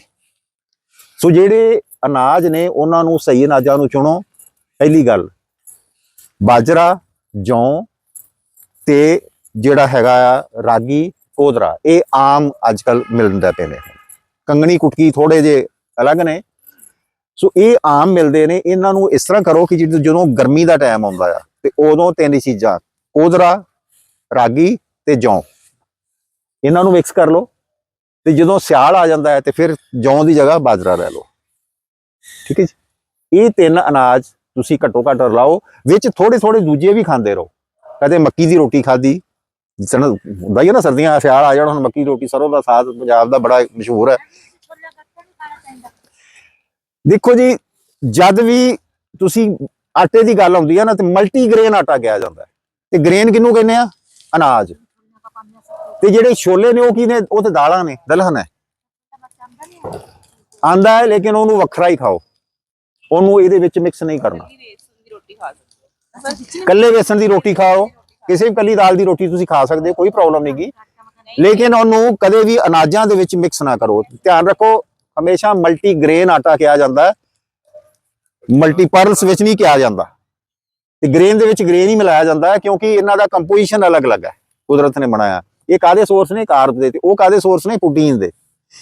ਸੋ ਜਿਹੜੇ ਅਨਾਜ ਨੇ ਉਹਨਾਂ ਨੂੰ ਸਹੀ ਅਨਾਜਾਂ ਨੂੰ ਚੁਣੋ। ਪਹਿਲੀ ਗੱਲ, ਬਾਜਰਾ, ਜੌਂ ਤੇ ਜਿਹੜਾ ਹੈਗਾ ਆ ਰਾਗੀ, ਕੋਦਰਾ, ਇਹ ਆਮ ਅੱਜਕੱਲ ਮਿਲਦਾ ਪਏ ਨੇ। ਕੰਗਣੀ ਕੁਟਕੀ ਥੋੜੇ ਜੇ ਅਲੱਗ ਨੇ ਸੋ ਇਹ ਆਮ ਮਿਲਦੇ ਨੇ, ਇਹਨਾਂ ਨੂੰ ਇਸ ਤਰ੍ਹਾਂ ਕਰੋ ਕਿ ਜਦੋਂ ਗਰਮੀ ਦਾ ਟਾਈਮ ਆਉਂਦਾ ਆ, ਤੇ ਉਦੋਂ ਤਿੰਨ ਚੀਜ਼ਾਂ, ਕੋਦਰਾ, ਰਾਗੀ ਤੇ ਜੌਂ। ਇਹਨਾਂ ਨੂੰ ਮਿਕਸ ਕਰ ਲਓ, ਤੇ ਜਦੋਂ ਸਿਆਲ ਆ ਜਾਂਦਾ ਹੈ, ਤੇ ਫਿਰ ਜੌਂ ਦੀ ਜਗ੍ਹਾ ਬਾਜਰਾ ਲੈ ਲਓ। ਠੀਕ ਹੈ ਜੀ? ਇਹ ਤਿੰਨ ਅਨਾਜ ਤੁਸੀਂ ਘੱਟੋ ਘੱਟ ਲਾਓ, ਵਿੱਚ ਥੋੜੇ ਥੋੜੇ ਦੂਜੇ ਵੀ ਖਾਂਦੇ ਰਹੋ। ਕਦੇ ਮੱਕੀ ਦੀ ਰੋਟੀ ਖਾਦੀ ਜਿਸ ਤਰ੍ਹਾਂ ਹੁੰਦਾ ਹੀ ਨਾ, ਸਰਦੀਆਂ ਸਿਆਲ ਆ ਜਾਣ, ਹੁਣ ਮੱਕੀ ਦੀ ਰੋਟੀ ਸਰੋਂ ਦਾ ਸਾਗ ਪੰਜਾਬ ਦਾ ਬੜਾ ਮਸ਼ਹੂਰ ਹੈ। ਦੇਖੋ ਜੀ, ਜਦ ਵੀ ਤੁਸੀਂ ਆਟੇ ਦੀ ਗੱਲ ਆਉਂਦੀ ਹੈ ਨਾ, ਤੇ ਮਲਟੀ ਗ੍ਰੇਨ ਆਟਾ ਕਿਹਾ ਜਾਂਦਾ ਤੇ ਗ੍ਰੇਨ ਕਿਹਨੂੰ ਕਹਿੰਦੇ ਆ? ਅਨਾਜ। ਤੇ ਜਿਹੜੇ ਛੋਲੇ ਨੇ, ਉਹ ਕੀ ਨੇ? ਉਹ ਤੇ ਦਾਲਾਂ ਨੇ, ਦਲਹਨ ਹੈ। ਆਂਦਾ ਹੈ, ਲੇਕਿਨ ਉਹਨੂੰ ਵੱਖਰਾ ਹੀ ਖਾਓ। ਉਹਨੂੰ ਇਹਦੇ ਵਿੱਚ ਮਿਕਸ ਨਹੀਂ ਕਰਨਾ। ਦੀ ਕੱਲੇ ਵੇਸਣ ਦੀ ਰੋਟੀ ਖਾਓ। ਕਿਸੇ ਵੀ ਕੱਲੀ ਦਾਲ ਦੀ ਰੋਟੀ ਤੁਸੀਂ ਖਾ ਸਕਦੇ ਹੋ, ਕੋਈ ਪ੍ਰੋਬਲਮ ਨਹੀਂਗੀ ਲੇਕਿਨ ਉਹਨੂੰ ਕਦੇ ਵੀ ਅਨਾਜਾਂ ਦੇ ਵਿੱਚ ਮਿਕਸ ਨਾ ਕਰੋ। ਧਿਆਨ ਰੱਖੋ ਹਮੇਸ਼ਾ ਮਲਟੀ ਗ੍ਰੇਨ ਆਟਾ ਕਿਹਾ ਜਾਂਦਾ ਹੈ। ਮਲਟੀ ਪਰਲਸ ਵਿੱਚ ਨਹੀਂ ਕਿਹਾ ਜਾਂਦਾ। ਤੇ ਗ੍ਰੇਨ ਦੇ ਵਿੱਚ ਗ੍ਰੇਨ ਹੀ ਮਿਲਾਇਆ ਜਾਂਦਾ ਹੈ ਕਿਉਂਕਿ ਇਹਨਾਂ ਦਾ ਕੰਪੋਜੀਸ਼ਨ ਅਲੱਗ-ਅਲੱਗ ਹੈ। ਕੁਦਰਤ ਨੇ ਬਣਾਇਆ। ਇਹ ਕਾਦੇ ਸੋਰਸ ਨੇ? ਕਾਰਬ ਦੇ। ਤੇ ਉਹ ਕਾਦੇ ਸੋਰਸ ਨੇ? ਪ੍ਰੋਟੀਨ ਦੇ।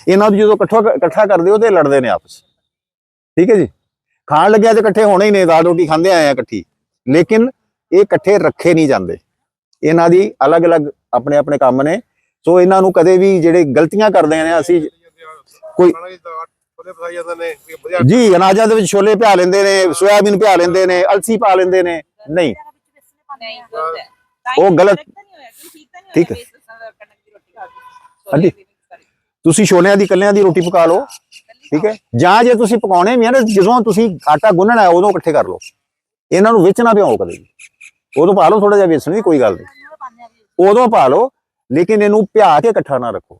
ਇਹਨਾਂ ਨੂੰ ਜਦੋਂ ਇਕੱਠਾ ਇਕੱਠਾ ਕਰਦੇ ਹੋ ਤੇ ਲੜਦੇ ਨੇ ਆਪਸ। ਠੀਕ ਹੈ ਜੀ? ਖਾਣ ਲੱਗਿਆ ਤੇ ਇਕੱਠੇ ਹੋਣੇ ਹੀ ਨੇ। ਦਾਲ ਰੋਟੀ ਖਾਂਦੇ ਆਏ ਆ ਇਕੱਠੀ। ਲੇਕਿਨ ਇਹ ਇਕੱਠੇ ਰੱਖੇ ਨਹੀਂ ਜਾਂਦੇ। ਇਹਨਾਂ ਦੀ ਅਲੱਗ-ਅਲੱਗ ਆਪਣੇ ਆਪਣੇ ਕੰਮ ਨੇ। ਸੋ ਇਹਨਾਂ ਨੂੰ ਕਦੇ ਵੀ ਜਿਹੜੇ ਗਲਤੀਆਂ ਕਰਦੇ ਨੇ, ਅਸੀਂ ਕੋਈ- ਉਹਦੇ ਫਸਾਈ ਜਾਂਦੇ ਨੇ ਵੀ ਵਧੀਆ ਜੀ ਅਨਾਜਾਂ ਦੇ ਵਿੱਚ ਛੋਲੇ ਪਿਆ ਲੈਂਦੇ ਨੇ ਸੋਇਆਬੀਨ ਪਿਆ ਲੈਂਦੇ ਨੇ ਅਲਸੀ ਪਾ ਲੈਂਦੇ ਨੇ। ਨਹੀਂ। ਨਹੀਂ ਗਲਤ ਹੈ। ਉਹ ਗਲਤ- ਠੀਕ ਹੈ। ਹਾਂਜੀ। ਤੁਸੀਂ ਛੋਲਿਆਂ ਦੀ ਕੱਲਿਆਂ ਦੀ ਰੋਟੀ ਪਕਾ ਲਓ ਠੀਕ ਹੈ? ਜਾਂ ਜੇ ਤੁਸੀਂ ਪਕਾਉਣੇ ਵੀ ਆ ਨਾ ਜਦੋਂ ਤੁਸੀਂ ਆਟਾ ਗੁੰਨਣਾ ਹੈ ਉਦੋਂ ਇਕੱਠੇ ਕਰ ਲਓ। ਇਹਨਾਂ ਨੂੰ ਵਿੱਚ ਨਾ ਭਿਓ ਕਦੇ ਵੀ। ਉਦੋਂ ਪਾ ਲਓ ਥੋੜਾ ਜਿਹਾ ਵੇਸਣ ਵੀ ਕੋਈ ਗੱਲ ਨਹੀਂ। ਉਦੋਂ ਪਾ ਲਓ ਲੇਕਿਨ ਇਹਨੂੰ ਭਿਆ ਕੇ ਇਕੱਠਾ ਨਾ ਰੱਖੋ।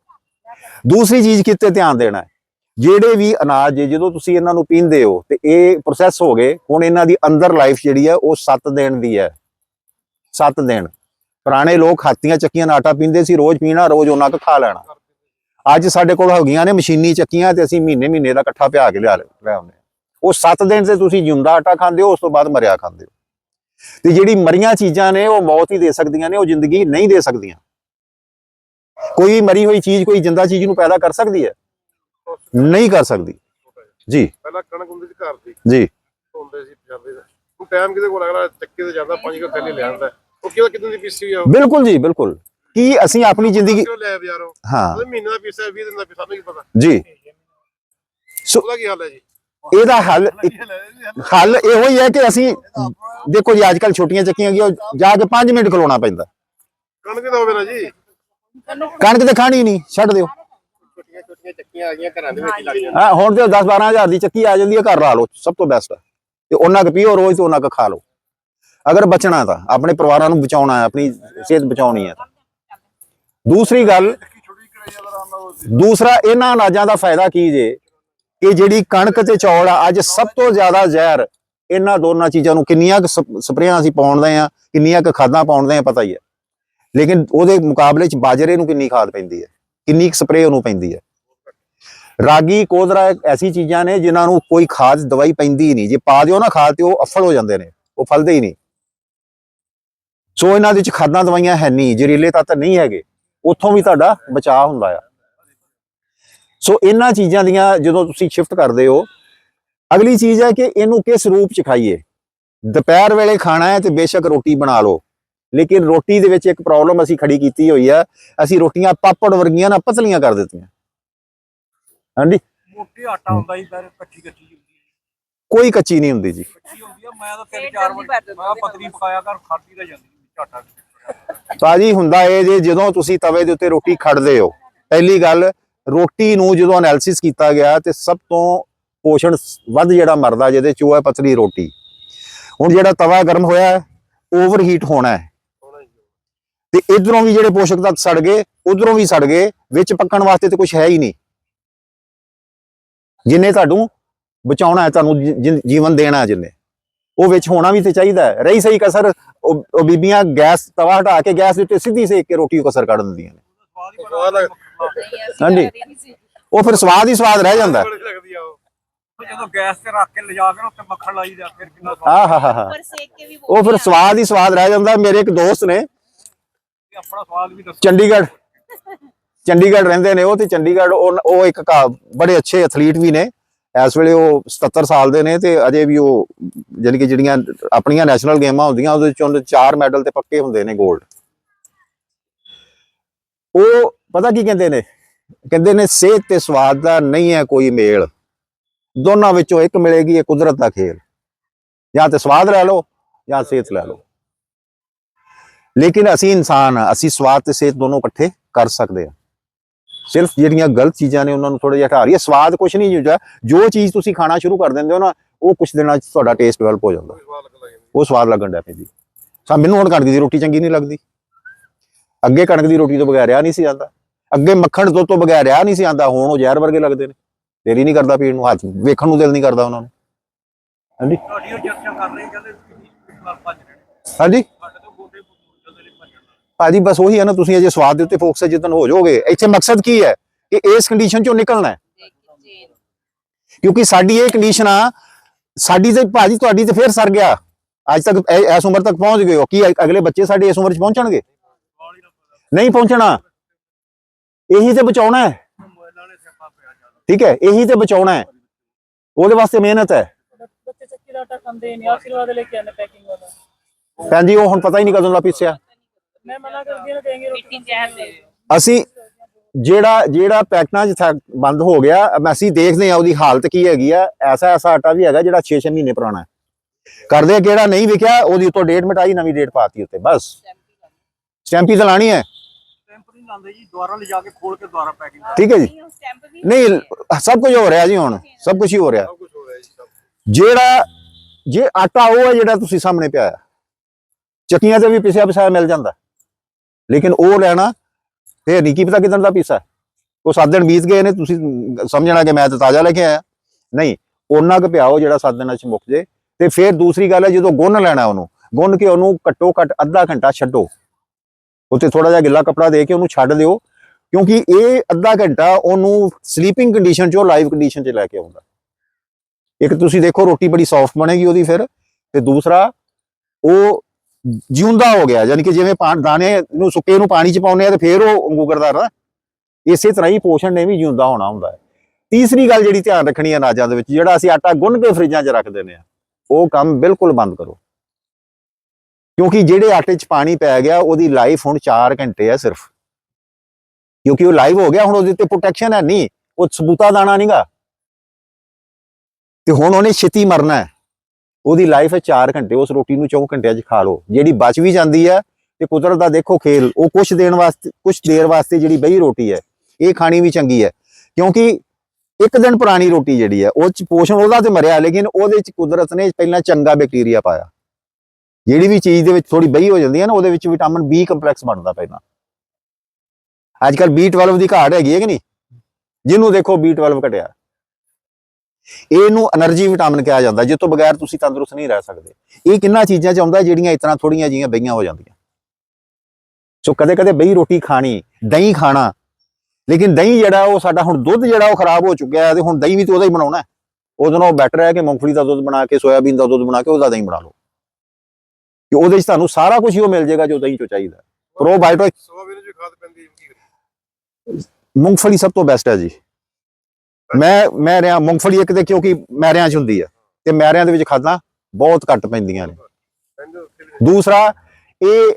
ਦੂਸਰੀ ਚੀਜ਼ ਕਿਤੇ ਧਿਆਨ ਦੇਣਾ ਹੈ? ਜਿਹੜੇ ਵੀ ਅਨਾਜ ਜਦੋਂ ਤੁਸੀਂ ਇਹਨਾਂ ਨੂੰ ਪੀਂਦੇ ਹੋ ਤੇ ਇਹ ਪ੍ਰੋਸੈਸ ਹੋ ਗਏ, ਹੁਣ ਇਹਨਾਂ ਦੀ ਅੰਦਰ ਲਾਈਫ ਜਿਹੜੀ ਹੈ ਉਹ 7 ਦਿਨ ਦੀ ਹੈ। 7 ਦਿਨ। ਪੁਰਾਣੇ ਲੋਕ ਹਾਥੀਆਂ ਚੱਕੀਆਂ ਨਾਲ ਆਟਾ ਪੀਂਦੇ ਸੀ, ਰੋਜ਼ ਪੀਣਾ, ਰੋਜ਼ ਉਹਨਾਂ ਕੁ ਖਾ ਲੈਣਾ। ਅੱਜ ਸਾਡੇ ਕੋਲ ਹੈਗੀਆਂ ਨੇ ਮਸ਼ੀਨੀ ਚੱਕੀਆਂ ਤੇ ਅਸੀਂ ਮਹੀਨੇ ਮਹੀਨੇ ਦਾ ਇਕੱਠਾ ਪਿਆ ਕੇ ਲਿਆ ਲਿਆਉਂਦੇ ਹਾਂ। ਉਹ 7 ਦਿਨ ਤੇ ਤੁਸੀਂ ਜਿਉਂਦਾ ਆਟਾ ਖਾਂਦੇ ਹੋ, ਉਸ ਤੋਂ ਬਾਅਦ ਮਰਿਆ ਖਾਂਦੇ ਹੋ। ਤੇ ਜਿਹੜੀ ਮਰੀਆਂ ਚੀਜ਼ਾਂ ਨੇ ਉਹ ਮੌਤ ਹੀ ਦੇ ਸਕਦੀਆਂ ਨੇ, ਉਹ ਜ਼ਿੰਦਗੀ ਨਹੀਂ ਦੇ ਸਕਦੀਆਂ। ਕੋਈ ਮਰੀ ਹੋਈ ਚੀਜ਼ ਕੋਈ ਜਿੰਦਾ ਚੀਜ਼ ਨੂੰ ਪੈਦਾ ਕਰ ਸਕਦੀ ਹੈ? ਨਹੀਂ ਕਰ ਸਕਦੀ। ਜੀ। ਪਹਿਲਾਂ ਕਣਕ ਹੁੰਦੀ ਸੀ ਘਰ ਦੀ। ਜੀ। ਹੁੰਦੇ ਸੀ ਪੰਜਾਬੀ ਦਾ। ਹੁਣ ਟਾਈਮ ਕਿਤੇ ਕੋਲ ਅਗਲਾ ਚੱਕੇ ਤੇ ਜਾਂਦਾ ਪੰਜ ਕਿਲੋ ਥੈਲੀ ਲੈ ਆਉਂਦਾ ਉਹ ਕਿਹਦਾ ਕਿਦਾਂ ਦੀ ਪੀਸੀ ਆ ਬਿਲਕੁਲ ਜੀ ਬਿਲਕੁਲ। ਕੀ ਅਸੀਂ ਆਪਣੀ ਜ਼ਿੰਦਗੀ ਲੈ ਬਾਜ਼ਾਰੋਂ ਹਾਂ। ਮਹੀਨੇ ਦਾ ਪੀਸਾ 20 ਦਿਨ ਦਾ ਪੀਸਾ ਨਹੀਂ ਪਤਾ? ਜੀ। ਸੋ ਉਹਦਾ ਕੀ ਹਾਲ ਹੈ ਜੀ? ਇਹਦਾ ਹੱਲ ਹੱਲ ਇਹੋ ਹੀ ਹੈ ਕਿ ਅਸੀਂ ਦੇਖੋ ਜੀ ਅੱਜ ਕੱਲ ਛੋਟੀਆਂ ਚੱਕੀਆਂ ਗਈਆਂ ਜਾ ਕੇ 5 ਮਿੰਟ ਖਲੋਣਾ ਪੈਂਦਾ। ਕਣਕ ਤਾਂ ਹੋਵੇ ਨਾ ਜੀ? ਕਣਕ ਤੇ ਖਾਣੀ ਨਹੀਂ ਛੱਡ ਦਿਓ। ਛੋਟੀਆਂ ਛੋਟੀਆਂ ਚੱਕੀਆਂ ਆ ਗਈਆਂ ਘਰਾਂ ਦੇ ਵਿੱਚ ਹੀ ਲੱਗ ਜਾਂਦੀਆਂ। ਹਾਂ ਹੁਣ ਤੇ 10 12000 ਦੀ ਚੱਕੀ ਆ ਜਾਂਦੀ ਹੈ ਘਰ ਲਾ ਲਓ ਸਭ ਤੋਂ ਬੈਸਟ ਹੈ ਤੇ ਉਹਨਾਂ ਕੁ ਪੀਓ ਰੋਜ਼ ਤੇ ਉਹਨਾਂ ਕੁ ਖਾ ਲਓ। ਅਗਰ ਬਚਣਾ ਤਾਂ ਆਪਣੇ ਪਰਿਵਾਰਾਂ ਨੂੰ ਬਚਾਉਣਾ ਹੈ ਆਪਣੀ ਸਿਹਤ ਬਚਾਉਣੀ ਹੈ ਦੂਸਰੀ ਗੱਲ ਦੂਸਰਾ ਇਹਨਾਂ ਅਨਾਜਾਂ ਦਾ ਫਾਇਦਾ ਕੀ ਜੇ? ਕਿ ਜਿਹੜੀ ਕਣਕ ਤੇ ਚੌਲ ਆ ਅੱਜ ਸਭ ਤੋਂ ਜ਼ਿਆਦਾ ਜ਼ਹਿਰ ਇਹਨਾਂ ਦੋਨਾਂ ਚੀਜ਼ਾਂ ਨੂੰ ਕਿੰਨੀਆਂ ਸਪਰੇਆਂ ਅਸੀਂ ਪਾਉਂਦੇ ਆ ਕਿੰਨੀਆਂ ਕੁ ਖਾਦਾਂ ਪਾਉਂਦੇ ਆ ਪਤਾ ਹੀ ਹੈ। ਲੇਕਿਨ ਉਹਦੇ ਮੁਕਾਬਲੇ ਚ ਬਾਜਰੇ ਨੂੰ ਕਿੰਨੀ ਖਾਦ ਪੈਂਦੀ ਹੈ? ਕਿੰਨੀ ਕੁ ਸਪਰੇਅ ਉਹਨੂੰ ਪੈਂਦੀ ਹੈ? ਰਾਗੀ, ਕੋਦਰਾ ਐਸੀ ਚੀਜ਼ਾਂ ਨੇ ਜਿਨ੍ਹਾਂ ਨੂੰ ਕੋਈ ਖਾਦ, ਦਵਾਈ ਪੈਂਦੀ ਹੀ ਨਹੀਂ। ਜੇ ਪਾ ਦਿਓ ਨਾ ਖਾਦ ਤੇ ਉਹ ਅਫਲ ਹੋ ਜਾਂਦੇ ਨੇ, ਉਹ ਫਲਦੇ ਹੀ ਨਹੀਂ। ਸੋ ਇਹਨਾਂ ਦੇ ਵਿੱਚ ਖਾਦਾਂ, ਦਵਾਈਆਂ ਹੈ ਨਹੀਂ, ਜ਼ਹਿਰੀਲੇ ਤੱਤ ਨਹੀਂ ਹੈਗੇ। ਉੱਥੋਂ ਵੀ ਤੁਹਾਡਾ ਬਚਾਅ ਹੁੰਦਾ ਆ। ਸੋ ਇਹਨਾਂ ਚੀਜ਼ਾਂ ਦੀਆਂ ਜਦੋਂ ਤੁਸੀਂ ਸ਼ਿਫਟ ਕਰਦੇ ਹੋ, ਅਗਲੀ ਚੀਜ਼ ਹੈ ਕਿ ਇਹਨੂੰ ਕਿਸ ਰੂਪ ਚ ਖਾਈਏ? ਦੁਪਹਿਰ ਵੇਲੇ ਖਾਣਾ ਹੈ ਤੇ ਬੇਸ਼ੱਕ ਰੋਟੀ ਬਣਾ ਲਓ। ਲੇਕਿਨ ਰੋਟੀ ਦੇ ਵਿੱਚ ਇੱਕ ਪ੍ਰੋਬਲਮ ਅਸੀਂ ਖੜੀ ਕੀਤੀ ਹੋਈ ਆ ਅਸੀਂ ਰੋਟੀਆਂ ਪਾਪੜ ਵਰਗੀਆਂ ਨਾ ਪਤਲੀਆਂ ਕਰ ਦਿੱਤੀਆਂ। ਹਾਂਜੀ? ਮੋਟੀ ਆਟਾ ਹੁੰਦਾ ਹੀ ਪਰ ਕੱਚੀ ਕੱਚੀ ਹੁੰਦੀ ਹੈ ਕੋਈ ਕੱਚੀ ਨਹੀਂ ਹੁੰਦੀ ਜੀ। ਕੱਚੀ ਹੁੰਦੀ ਆ ਮੈਂ ਤਾਂ ਤਿੰਨ ਚਾਰ ਵਾਰ ਮੈਂ ਪਤਲੀ। ਪਕਾਇਆ ਕਰ ਖਾਦੀ ਤਾਂ ਜਾਂਦੀ ਆਟਾ ਭਾਜੀ ਹੁੰਦਾ ਇਹ ਜੇ ਜਦੋਂ ਤੁਸੀਂ ਤਵੇ ਦੇ ਉੱਤੇ ਰੋਟੀ ਖੜਦੇ ਹੋ ਪਹਿਲੀ ਗੱਲ ਰੋਟੀ ਨੂੰ ਜਦੋਂ ਐਨਾਲਿਸਿਸ ਕੀਤਾ ਗਿਆ ਤੇ ਸਭ ਤੋਂ ਪੋਸ਼ਣ ਵੱਧ ਜਿਹੜਾ ਮਰਦਾ ਜਿਹਦੇ ਚ ਉਹ ਹੈ ਪਤਲੀ ਰੋਟੀ। ਹੁਣ ਜਿਹੜਾ ਤਵਾ ਗਰਮ ਹੋਇਆ ਹੈ ਓਵਰ ਹੀਟ ਹੋਣਾ ਹੈ। ਤੇ ਇਧਰੋਂ ਵੀ ਜਿਹੜੇ ਪੋਸ਼ਕ ਤੱਤ ਸੜ ਗਏ ਉਧਰੋਂ ਵੀ ਸੜ ਗਏ ਵਿੱਚ ਪੱਕਣ ਵਾਸਤੇ ਤੇ ਕੁਝ ਹੈ ਹੀ ਨਹੀਂ। ਜਿੰਨੇ ਤੁਹਾਨੂੰ ਬਚਾਉਣਾ ਹੈ ਤੁਹਾਨੂੰ ਜੀਵਨ ਦੇਣਾ ਹੈ ਜਿੰਨੇ। ਉਹ ਵਿੱਚ ਹੋਣਾ ਵੀ ਤੇ ਚਾਹੀਦਾ ਹੈ। ਰਹੀ ਸਹੀ ਕਸਰ ਉਹ ਬੀਬੀਆਂ ਗੈਸ ਤਵਾ ਹਟਾ ਕੇ ਗੈਸ ਦੇ ਉੱਤੇ ਸਿੱਧੀ ਸੇਕ ਕੇ ਰੋਟੀ ਕਸਰ ਕੱਢ ਦਿੰਦੀਆਂ ਨੇ। ਹਾਂਜੀ। ਉਹ ਫਿਰ ਸਵਾਦ ਹੀ ਸਵਾਦ ਰਹਿ ਜਾਂਦਾ। ਉਹ। ਉਹ ਜਦੋਂ ਗੈਸ ਤੇ ਰੱਖ ਕੇ ਲਿਜਾ ਕੇ ਨਾ ਉੱਤੇ ਮੱਖਣ ਲਾਈ ਜਾ ਫਿਰ ਕਿੰਨਾ ਸਵਾਦ। ਹਾ ਹਾ ਹਾ। ਉੱਪਰ ਸੇਕ ਕੇ ਵੀ ਉਹ ਫਿਰ ਸਵਾਦ ਹੀ ਸਵਾਦ ਰਹਿ ਜਾਂਦਾ। ਮੇਰੇ ਇੱਕ ਦੋਸਤ ਨੇ ਆਪਣਾ ਸਵਾਦ ਵੀ ਦੱਸੋ। ਚੰਡੀਗੜ੍ਹ। ਚੰਡੀਗੜ੍ਹ ਰਹਿੰਦੇ ਨੇ ਉਹ ਤੇ ਚੰਡੀਗੜ੍ਹ ਉਹ ਇੱਕ ਬੜੇ ਅੱਛੇ ਐਥਲੀਟ ਵੀ ਨੇ। ਇਸ ਵੇਲੇ ਉਹ 77 ਸਾਲ ਦੇ ਨੇ ਤੇ ਅਜੇ ਵੀ ਉਹ ਜਾਣੀ ਕਿ ਜਿਹੜੀਆਂ ਆਪਣੀਆਂ ਨੈਸ਼ਨਲ ਗੇਮਾਂ ਹੁੰਦੀਆਂ, ਉਹਦੇ ਚੋਂ ਚਾਰ ਮੈਡਲ ਤੇ ਪੱਕੇ ਹੁੰਦੇ ਨੇ 골ਡ ਉਹ ਪਤਾ ਕੀ ਕਹਿੰਦੇ ਨੇ? ਕਹਿੰਦੇ ਨੇ ਸਿਹਤ ਤੇ ਸਵਾਦ ਦਾ ਨਹੀਂ ਹੈ ਕੋਈ ਮੇਲ। ਦੋਨਾਂ ਵਿੱਚੋਂ ਇੱਕ ਮਿਲੇਗੀ ਇਹ ਕੁਦਰਤ ਦਾ ਖੇਲ। ਜਾਂ ਤੇ ਸਵਾਦ ਲੈ ਲਓ ਜਾਂ ਸਿਹਤ ਲੈ ਲਓ। ਲੇਕਿਨ ਅਸੀਂ ਇਨਸਾਨ ਆ ਅਸੀਂ ਸਵਾਦ ਤੇ ਸਿਹਤ ਦੋਨੋਂ ਇਕੱਠੇ ਕਰ ਸਕਦੇ ਆ ਸਿਰਫ ਜਿਹੜੀਆਂ ਗਲਤ ਚੀਜ਼ਾਂ ਨੇ ਉਹਨਾਂ ਨੂੰ ਥੋੜਾ ਜਿਹਾ ਹਟਾ ਰਹੀ ਹੈ ਸਵਾਦ ਕੁਝ ਨਹੀਂ ਹੁੰਦਾ ਜੋ ਚੀਜ਼ ਤੁਸੀਂ ਖਾਣਾ ਸ਼ੁਰੂ ਕਰ ਦਿੰਦੇ ਹੋ ਨਾ ਉਹ ਕੁਝ ਦਿਨਾਂ 'ਚ ਤੁਹਾਡਾ ਟੇਸਟ ਡਿਵੈਲਪ ਹੋ ਜਾਂਦਾ। ਉਹ ਸਵਾਦ ਲੱਗਣ ਲੱਗ ਪੈਂਦੀ ਸਾ ਮੈਨੂੰ ਹੁਣ ਕਣਕ ਦੀ ਰੋਟੀ ਚੰਗੀ ਨਹੀਂ ਲੱਗਦੀ। ਅੱਗੇ ਕਣਕ ਦੀ ਰੋਟੀ ਤੋਂ ਬਗੈਰ ਰਿਹਾ ਨਹੀਂ ਸੀ ਜਾਂਦਾ। ਅੱਗੇ ਮੱਖਣ ਦੁੱਧ ਤੋਂ ਬਗੈਰ ਰਿਹਾ ਨਹੀਂ ਸੀ ਆਂਦਾ ਹੁਣ ਉਹ ਜ਼ਹਿਰ ਵਰਗੇ ਲੱਗਦੇ ਨੇ। ਦਿਲ ਹੀ ਨਹੀਂ ਕਰਦਾ ਪੀਣ ਨੂੰ ਹੱਥ ਵੇਖਣ ਨੂੰ ਦਿਲ ਨਹੀਂ ਕਰਦਾ ਉਹਨਾਂ ਨੂੰ। ਹਾਂਜੀ? ਤੁਹਾਡੀ ਭਾਜੀ ਬਸ ਉਹੀ ਹੈ ਨਾ ਤੁਸੀਂ ਅਜੇ ਸਵਾਦ ਦੇ ਉੱਤੇ ਫੋਕਸ ਜਿੱਦਨ ਹੋ ਜਾਓਗੇ। ਇੱਥੇ ਮਕਸਦ ਕੀ ਹੈ? ਕਿ ਇਸ ਕੰਡੀਸ਼ਨ ਚੋਂ ਨਿਕਲਣਾ ਹੈ। ਕਿਉਂਕਿ ਸਾਡੀ ਇਹ ਕੰਡੀਸ਼ਨ ਆ ਸਾਡੀ ਤੇ ਭਾਜੀ ਤੁਹਾਡੀ ਤੇ ਫੇਰ ਸਰ ਗਿਆ। ਅੱਜ ਤੱਕ ਇਸ ਉਮਰ ਤੱਕ ਪਹੁੰਚ ਗਏ ਹੋ। ਕੀ ਅਗਲੇ ਬੱਚੇ ਸਾਡੇ ਇਸ ਉਮਰ 'ਚ ਪਹੁੰਚਣਗੇ? ਨਹੀਂ ਪਹੁੰਚਣਾ। ਇਹੀ ਤੇ ਬਚਾਉਣਾ ਹੈ। ਠੀਕ ਹੈ ਇਹੀ ਤੇ ਬਚਾਉਣਾ ਹੈ। ਉਹਦੇ ਵਾਸਤੇ ਮਿਹਨਤ ਹੈ। ਬੱਚੇ ਚੱਕੀ ਦਾ ਆਟਾ ਖਾਂਦੇ ਨਹੀਂ ਆਸ਼ੀਰਵਾਦ ਲੈ ਕੇ ਆਨੇ ਪੈਕਿੰਗ ਵਾਲਾ। ਭੈਣ ਜੀ ਉਹ ਹੁਣ ਪਤਾ ਹੀ ਨਹੀਂ ਕਦੋਂ ਦਾ ਪੀਸਿਆ ਅਸੀਂ ਜਿਹੜਾ ਜਿਹੜਾ ਪੈਕਟਾਂ 'ਚ ਥਾ- ਬੰਦ ਹੋ ਗਿਆ ਅਸੀਂ ਦੇਖਦੇ ਆ ਉਹਦੀ ਹਾਲਤ ਕੀ ਹੈਗੀ ਆ। ਐਸਾ ਐਸਾ ਆਟਾ ਵੀ ਹੈਗਾ ਜਿਹੜਾ 6-6 ਮਹੀਨੇ ਪੁਰਾਣਾ ਹੈ। ਕਰਦੇ ਆ ਕਿਹੜਾ ਨਹੀਂ ਵਿਕਿਆ ਉਹਦੀ ਉੱਤੋਂ ਡੇਟ ਮਿਟਾਈ ਨਵੀਂ ਡੇਟ ਪਾਤੀ ਉੱਤੇ ਬਸ। ਸਟੈਂਪੀ ਤਾਂ ਲਾਣੀ ਹੈ। ਸਟੈਂਪ ਨਹੀਂ ਲਾਉਂਦੇ ਜੀ ਦੁਬਾਰਾ ਲਿਜਾ ਕੇ ਖੋਲ ਕੇ ਦੁਬਾਰਾ ਪੈਕਿੰਗ ਠੀਕ ਹੈ ਜੀ। ਨਹੀਂ, ਉਹ stamp ਵੀ ਨਹੀਂ ਸਭ ਕੁਝ ਹੋ ਰਿਹਾ ਜੀ ਹੁਣ ਸਭ ਕੁਝ ਹੀ ਹੋ ਰਿਹਾ। ਸਭ ਕੁਝ ਹੋ ਰਿਹਾ ਜੀ ਸਭ ਜਿਹੜਾ ਜੇ ਆਟਾ ਉਹ ਹੈ ਜਿਹੜਾ ਤੁਸੀਂ ਸਾਹਮਣੇ ਪਿਆ ਚੱਕੀਆਂ ਤੇ ਵੀ ਪਿਸਿਆ ਪਿਸਾਇਆ ਮਿਲ ਜਾਂਦਾ। ਲੇਕਿਨ ਉਹ ਲੈਣਾ ਤੇ ਨਹੀਂ, ਕੀ ਪਤਾ ਕਿਦਾਂ ਦਾ ਪੀਸਾ ਉਹ ਸੱਤ ਦਿਨ ਬੀਤ ਗਏ ਨੇ, ਤੁਸੀਂ ਸਮਝਣਾ ਕਿ ਮੈਂ ਤਾਂ ਤਾਜ਼ਾ ਲੈ ਕੇ ਆਇਆ। ਨਹੀਂ ਉਹਨਾਂ ਕੁ ਪਿਆਓ ਜਿਹੜਾ ਸੱਤ ਦਿਨਾਂ ਚ ਮੁੱਕ ਜੇ। ਤੇ ਫਿਰ ਦੂਸਰੀ ਗੱਲ ਹੈ, ਜਦੋਂ ਗੁੰਨ ਲੈਣਾ ਉਹਨੂੰ, ਗੁੰਨ ਕੇ ਉਹਨੂੰ ਘੱਟੋ ਘੱਟ ਅੱਧਾ ਘੰਟਾ ਛੱਡੋ। ਉੱਤੇ ਥੋੜਾ ਜਿਹਾ ਗਿੱਲਾ ਕਪੜਾ ਦੇ ਕੇ ਉਹਨੂੰ ਛੱਡ ਦਿਓ, ਕਿਉਂਕਿ ਇਹ ਅੱਧਾ ਘੰਟਾ ਉਹਨੂੰ ਸਲੀਪਿੰਗ ਕੰਡੀਸ਼ਨ ਚੋਂ ਲਾਈਵ ਕੰਡੀਸ਼ਨ 'ਚ ਲੈ ਕੇ ਆਉਂਦਾ। ਇੱਕ ਤੁਸੀਂ ਦੇਖੋ, ਰੋਟੀ ਬੜੀ ਸੌਫਟ ਬਣੇਗੀ ਉਹਦੀ ਫਿਰ। ਤੇ ਦੂਸਰਾ, ਉਹ ਜਿਉਂਦਾ ਹੋ ਗਿਆ, ਯਾਨੀ ਕਿ ਜਿਵੇਂ ਦਾਣੇ ਨੂੰ ਸੁੱਕੇ ਨੂੰ ਪਾਣੀ ਚ ਪਾਉਂਦੇ ਆ ਤੇ ਫਿਰ ਉਹ ਅੰਗੂਗਰਦਾ ਨਾ ਇਸੇ ਤਰ੍ਹਾਂ ਹੀ ਪੋਸ਼ਣ ਨੇ ਵੀ ਜਿਉਂਦਾ ਹੋਣਾ ਹੁੰਦਾ ਹੈ। ਤੀਸਰੀ ਗੱਲ ਜਿਹੜੀ ਧਿਆਨ ਰੱਖਣੀ ਹੈ ਅਨਾਜਾਂ ਦੇ ਵਿੱਚ, ਜਿਹੜਾ ਅਸੀਂ ਆਟਾ ਗੁੰਨ ਕੇ ਫਰਿੱਜਾਂ 'ਚ ਰੱਖ ਦਿੰਦੇ ਆ ਉਹ ਕੰਮ ਬਿਲਕੁਲ ਬੰਦ ਕਰੋ। ਕਿਉਂਕਿ ਜਿਹੜੇ ਆਟੇ 'ਚ ਪਾਣੀ ਪੈ ਗਿਆ, ਉਹਦੀ ਲਾਈਫ ਹੁਣ 4 ਘੰਟੇ ਹੈ ਸਿਰਫ। ਕਿਉਂਕਿ ਉਹ ਲਾਈਵ ਹੋ ਗਿਆ, ਹੁਣ ਉਹਦੇ ਤੇ ਪ੍ਰੋਟੈਕਸ਼ਨ ਹੈ ਨਹੀਂ, ਉਹ ਸਬੂਤਾ ਦਾਣਾ ਨਹੀਂਗਾ ਤੇ ਹੁਣ ਉਹਨੇ ਛੇਤੀ ਮਰਨਾ ਹੈ। ਉਹਦੀ ਲਾਈਫ ਹੈ 4 ਘੰਟੇ, ਉਸ ਰੋਟੀ ਨੂੰ 4 ਘੰਟਿਆਂ 'ਚ ਖਾ ਲਓ। ਜਿਹੜੀ ਬਚ ਵੀ ਜਾਂਦੀ ਹੈ ਤੇ ਕੁਦਰਤ ਦਾ ਦੇਖੋ ਖੇਲ, ਉਹ ਕੁਛ ਦੇਣ ਵਾਸਤੇ, ਕੁਛ ਦੇਰ ਵਾਸਤੇ ਜਿਹੜੀ ਬਈ ਰੋਟੀ ਹੈ, ਇਹ ਖਾਣੀ ਵੀ ਚੰਗੀ ਹੈ। ਕਿਉਂਕਿ ਇੱਕ ਦਿਨ ਪੁਰਾਣੀ ਰੋਟੀ ਜਿਹੜੀ ਹੈ, ਉਹ ਚ ਪੋਸ਼ਣ ਉਹਦਾ ਤੇ ਮਰਿਆ, ਲੇਕਿਨ ਉਹਦੇ ਚ ਕੁਦਰਤ ਨੇ ਪਹਿਲਾਂ ਚੰਗਾ ਬੈਕਟੀਰੀਆ ਪਾਇਆ। ਜਿਹੜੀ ਵੀ ਚੀਜ਼ ਦੇ ਵਿੱਚ ਥੋੜੀ ਬਈ ਹੋ ਜਾਂਦੀ ਹੈ ਨਾ, ਉਹਦੇ ਵਿੱਚ ਵਿਟਾਮਿਨ ਬੀ ਕੰਪਲੈਕਸ ਬਣਦਾ ਪਹਿਲਾਂ। ਅੱਜ ਕੱਲ B12 ਦੀ ਘਾਟ ਹੈਗੀ ਹੈ ਕਿ ਨਹੀਂ? ਜਿਹਨੂੰ ਦੇਖੋ B12 ਘਟਿਆ। ਇਹਨੂੰ એનર્ਜੀ ਵਿਟਾਮਿਨ ਕਿਹਾ ਜਾਂਦਾ ਜਿਸ ਤੋਂ ਬਗੈਰ ਤੁਸੀਂ ਤੰਦਰੁਸਤ ਨਹੀਂ ਰਹਿ ਸਕਦੇ। ਇਹ ਕਿੰਨਾ ਚੀਜ਼ਾਂ ਚ ਆਉਂਦਾ ਜਿਹੜੀਆਂ ਇਤਨਾ ਥੋੜੀਆਂ ਜੀਆਂ ਬਈਆਂ ਹੋ ਜਾਂਦੀਆਂ। ਸੋ ਕਦੇ ਕਦੇ ਬਈ ਰੋਟੀ ਖਾਣੀ ਦਹੀਂ ਖਾਣਾ ਲੇਕਿਨ ਦਹੀਂ ਜਿਹੜਾ ਉਹ ਸਾਡਾ ਹੁਣ ਦੁੱਧ ਜਿਹੜਾ ਉਹ ਖਰਾਬ ਹੋ ਚੁੱਕਿਆ ਹੈ ਤੇ ਹੁਣ ਦਹੀਂ ਵੀ ਤਾਂ ਉਹਦਾ ਹੀ ਬਣਾਉਣਾ ਹੈ। ਉਹਦੇ ਨਾਲੋਂ ਬੈਟਰ ਹੈ ਕਿ ਮੂੰਗਫਲੀ ਦਾ ਦੁੱਧ ਬਣਾ ਕੇ ਸੋਇਆਬੀਨ ਦਾ ਦੁੱਧ ਬਣਾ ਕੇ ਉਹਦਾ ਦਹੀਂ ਬਣਾ ਲਓ। ਕਿ ਉਹਦੇ ਵਿੱਚ ਤੁਹਾਨੂੰ ਸਾਰਾ ਕੁਝ ਹੀ ਉਹ ਮਿਲ ਜਾਏਗਾ ਜੋ ਦਹੀਂ ਚੋਂ ਚਾਹੀਦਾ। ਪ੍ਰੋਬਾਇਓਟਿਕ ਸੋਇਆਬੀਨ ਦੀ ਖਾਦ ਪੈਂਦੀ ਮੂੰਗਫਲੀ। ਸਭ ਤੋਂ ਬੈਸਟ ਹੈ ਜੀ। ਮੈਂ ਮੈਂ ਰਿਆਂ ਮੂੰਗਫਲੀ ਇੱਕ ਤੇ ਕਿਉਂਕਿ ਮੈਰਿਆਂ 'ਚ ਹੁੰਦੀ ਹੈ ਤੇ ਮੈਰਿਆਂ ਦੇ ਵਿੱਚ ਖਾਦਾਂ ਬਹੁਤ ਘੱਟ ਪੈਂਦੀਆਂ ਨੇ। ਦੂਸਰਾ, ਇਹ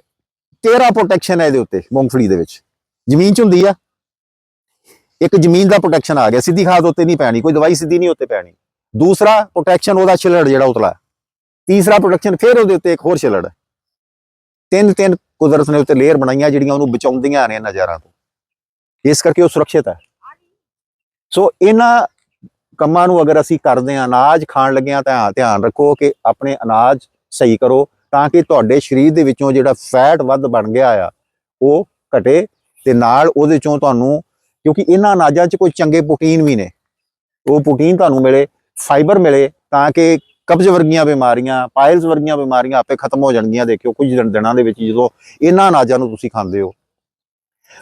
ਤੇਰਾ ਪ੍ਰੋਟੈਕਸ਼ਨ ਹੈ ਇਹਦੇ ਉੱਤੇ ਮੂੰਗਫਲੀ ਦੇ ਵਿੱਚ। ਜ਼ਮੀਨ 'ਚ ਹੁੰਦੀ ਆ। ਇੱਕ ਜ਼ਮੀਨ ਦਾ ਪ੍ਰੋਟੈਕਸ਼ਨ ਆ ਗਿਆ। ਸਿੱਧੀ ਖਾਦ ਉੱਤੇ ਨਹੀਂ ਪੈਣੀ, ਕੋਈ ਦਵਾਈ ਸਿੱਧੀ ਨਹੀਂ ਉੱਤੇ ਪੈਣੀ। ਦੂਸਰਾ ਪ੍ਰੋਟੈਕਸ਼ਨ ਉਹਦਾ ਛਿਲੜ ਜਿਹੜਾ ਉਤਲਾ। ਤੀਸਰਾ ਪ੍ਰੋਟੈਕਸ਼ਨ ਫਿਰ ਉਹਦੇ ਉੱਤੇ ਇੱਕ ਹੋਰ ਛਿਲੜ। ਹੈ। ਤਿੰਨ ਤਿੰਨ ਕੁਦਰਤ ਨੇ ਉੱਤੇ ਲੇਅਰ ਬਣਾਈਆਂ ਜਿਹੜੀਆਂ ਉਹਨੂੰ ਬਚਾਉਂਦੀਆਂ ਨੇ ਨਜ਼ਾਰਾਂ ਤੋਂ। ਇਸ ਕਰਕੇ ਉਹ ਸੁਰੱਖਿਅਤ ਹੈ ਸੋ ਇਹਨਾਂ ਕੰਮਾਂ ਨੂੰ ਅਗਰ ਅਸੀਂ ਕਰਦੇ ਹਾਂ, ਅਨਾਜ ਖਾਣ ਲੱਗਿਆਂ ਤਾਂ ਧਿਆਨ ਰੱਖੋ ਕਿ ਆਪਣੇ ਅਨਾਜ ਸਹੀ ਕਰੋ ਤਾਂ ਕਿ ਤੁਹਾਡੇ ਸਰੀਰ ਦੇ ਵਿੱਚੋਂ ਜਿਹੜਾ ਫੈਟ ਵੱਧ ਬਣ ਗਿਆ ਆ, ਉਹ ਘਟੇ ਤੇ ਨਾਲ ਉਹਦੇ ਚੋਂ ਤੁਹਾਨੂੰ, ਕਿਉਂਕਿ ਇਹਨਾਂ ਅਨਾਜਾਂ 'ਚ ਕੋਈ ਚੰਗੇ ਪ੍ਰੋਟੀਨ ਵੀ ਨੇ। ਉਹ ਪ੍ਰੋਟੀਨ ਤੁਹਾਨੂੰ ਮਿਲੇ ਫਾਈਬਰ ਮਿਲੇ ਤਾਂ ਕਿ ਕਬਜ਼ ਵਰਗੀਆਂ ਬਿਮਾਰੀਆਂ ਪਾਇਲਸ ਵਰਗੀਆਂ ਬਿਮਾਰੀਆਂ ਆਪੇ ਖਤਮ ਹੋ ਜਾਣਗੀਆਂ, ਦੇਖਿਓ ਕੁਝ ਦਿਨ- ਦਿਨਾਂ ਦੇ ਵਿੱਚ ਜਦੋਂ ਇਹਨਾਂ ਅਨਾਜਾਂ ਨੂੰ ਤੁਸੀਂ ਖਾਂਦੇ ਹੋ।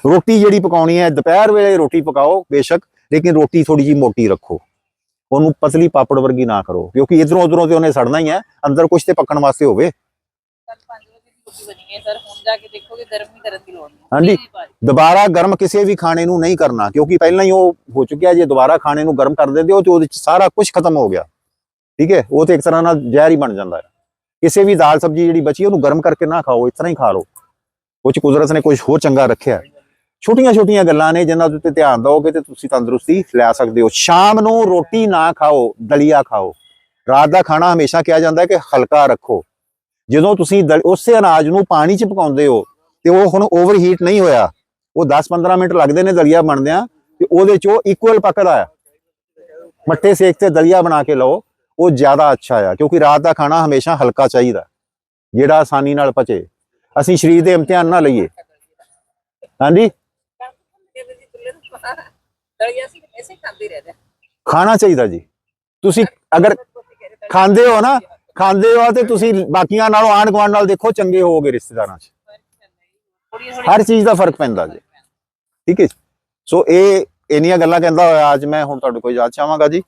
ਰੋਟੀ ਜਿਹੜੀ ਪਕਾਉਣੀ ਹੈ, ਦੁਪਹਿਰ ਵੇਲੇ ਰੋਟੀ ਪਕਾਓ, ਬੇਸ਼ੱਕ ਲੇਕਿਨ ਰੋਟੀ ਥੋੜੀ ਜੀ ਮੋਟੀ ਰੱਖੋ। ਉਹਨੂੰ ਪਤਲੀ ਪਾਪੜ ਵਰਗੀ ਨਾ ਕਰੋ ਕਿਉਂਕਿ ਇਧਰੋਂ ਉਧਰੋਂ ਤੇ ਉਹਨੇ ਸੜਨਾ ਹੀ ਹੈ ਅੰਦਰ ਕੁਝ ਤੇ ਪੱਕਣ ਵਾਸਤੇ ਹੋਵੇ। ਕੱਲ 5 ਵਜੇ ਦੀ ਰੋਟੀ ਬਣੀ ਹੈ ਸਰ ਹੁਣ ਜਾ ਕੇ ਦੇਖੋਗੇ ਗਰਮ ਹੀ ਕਰਨ ਦੀ ਲੋੜ ਨਹੀਂ। ਹਾਂਜੀ। ਦੁਬਾਰਾ ਗਰਮ ਕਿਸੇ ਵੀ ਖਾਣੇ ਨੂੰ ਨਹੀਂ ਕਰਨਾ ਕਿਉਂਕਿ ਪਹਿਲਾਂ ਹੀ ਉਹ ਹੋ ਚੁੱਕਿਆ ਜੇ ਦੁਬਾਰਾ ਖਾਣੇ ਨੂੰ ਗਰਮ ਕਰ ਦਿੰਦੇ ਹੋ ਤੇ ਉਹਦੇ ਚ ਸਾਰਾ ਕੁਝ ਖਤਮ ਹੋ ਗਿਆ। ਠੀਕ ਹੈ? ਉਹ ਤੇ ਇੱਕ ਤਰ੍ਹਾਂ ਨਾਲ ਜ਼ਹਿਰ ਹੀ ਬਣ ਜਾਂਦਾ ਹੈ। ਕਿਸੇ ਵੀ ਦਾਲ ਸਬਜ਼ੀ ਜਿਹੜੀ ਬਚੀ ਉਹਨੂੰ ਗਰਮ ਕਰਕੇ ਨਾ ਖਾਓ ਇਸ ਤਰ੍ਹਾਂ ਹੀ ਖਾ ਲਓ। ਚ ਕੁਦਰਤ ਨੇ ਕੁਝ ਹੋਰ ਚੰਗਾ ਰੱਖਿਆ ਛੋਟੀਆਂ ਛੋਟੀਆਂ ਗੱਲਾਂ ਨੇ ਜਿਨ੍ਹਾਂ ਦੇ ਉੱਤੇ ਧਿਆਨ ਦਿਓਗੇ ਤੇ ਤੁਸੀਂ ਤੰਦਰੁਸਤੀ ਲੈ ਸਕਦੇ ਹੋ। ਸ਼ਾਮ ਨੂੰ ਰੋਟੀ ਨਾ ਖਾਓ, ਦਲੀਆ ਖਾਓ। ਰਾਤ ਦਾ ਖਾਣਾ ਹਮੇਸ਼ਾ ਕਿਹਾ ਜਾਂਦਾ ਹੈ ਕਿ ਹਲਕਾ ਰੱਖੋ। ਜਦੋਂ ਤੁਸੀਂ ਦਲ- ਉਸੇ ਅਨਾਜ ਨੂੰ ਪਾਣੀ 'ਚ ਪਕਾਉਂਦੇ ਹੋ ਤੇ ਉਹ ਹੁਣ ਓਵਰਹੀਟ ਨਹੀਂ ਹੋਇਆ, ਉਹ 10-15 ਮਿੰਟ ਲੱਗਦੇ ਨੇ ਦਲੀਆ ਬਣਦਿਆਂ ਤੇ ਉਹਦੇ 'ਚ ਉਹ ਇਕੁਅਲ ਪੱਕਦਾ ਆ ਮੱਠੇ ਸੇਕ ਤੇ ਦਲੀਆ ਬਣਾ ਕੇ ਲਓ, ਉਹ ਜ਼ਿਆਦਾ ਅੱਛਾ ਆ, ਕਿਉਂਕਿ ਰਾਤ ਦਾ ਖਾਣਾ ਹਮੇਸ਼ਾ ਹਲਕਾ ਚਾਹੀਦਾ ਜਿਹੜਾ ਆਸਾਨੀ ਨਾਲ ਪਚੇ। ਅਸੀਂ ਸਰੀਰ ਦੇ ਇਮਤਿਹਾਨ ਨਾ ਲਈਏ। ਹਾਂਜੀ? ਦਲੀਆ ਸੀ, ਐਸੇ ਖਾਂਦੇ ਰਹਿੰਦੇ ਖਾਣਾ ਚਾਹੀਦਾ ਜੀ। ਤੁਸੀਂ ਅਗਰ ਖਾਂਦੇ ਹੋ ਨਾ, ਖਾਂਦੇ ਹੋ ਤੇ ਤੁਸੀਂ ਬਾਕੀਆਂ ਨਾਲੋਂ ਆਂਢ ਗੁਆਂਢ ਨਾਲ ਦੇਖੋ, ਚੰਗੇ ਹੋਵੋਗੇ ਰਿਸ਼ਤੇਦਾਰਾਂ 'ਚ। ਹਰ ਚੀਜ਼ ਦਾ ਫ਼ਰਕ ਪੈਂਦਾ ਜੀ। ਠੀਕ ਹੈ ਜੀ। ਸੋ ਇਹ, ਇੰਨੀਆਂ ਗੱਲਾਂ ਕਹਿੰਦਾ ਹੋਇਆ, ਅੱਜ ਮੈਂ ਹੁਣ ਤੁਹਾਡੇ ਕੋਲ ਯਾਦ ਚਾਹਾਂਗਾ ਜੀ।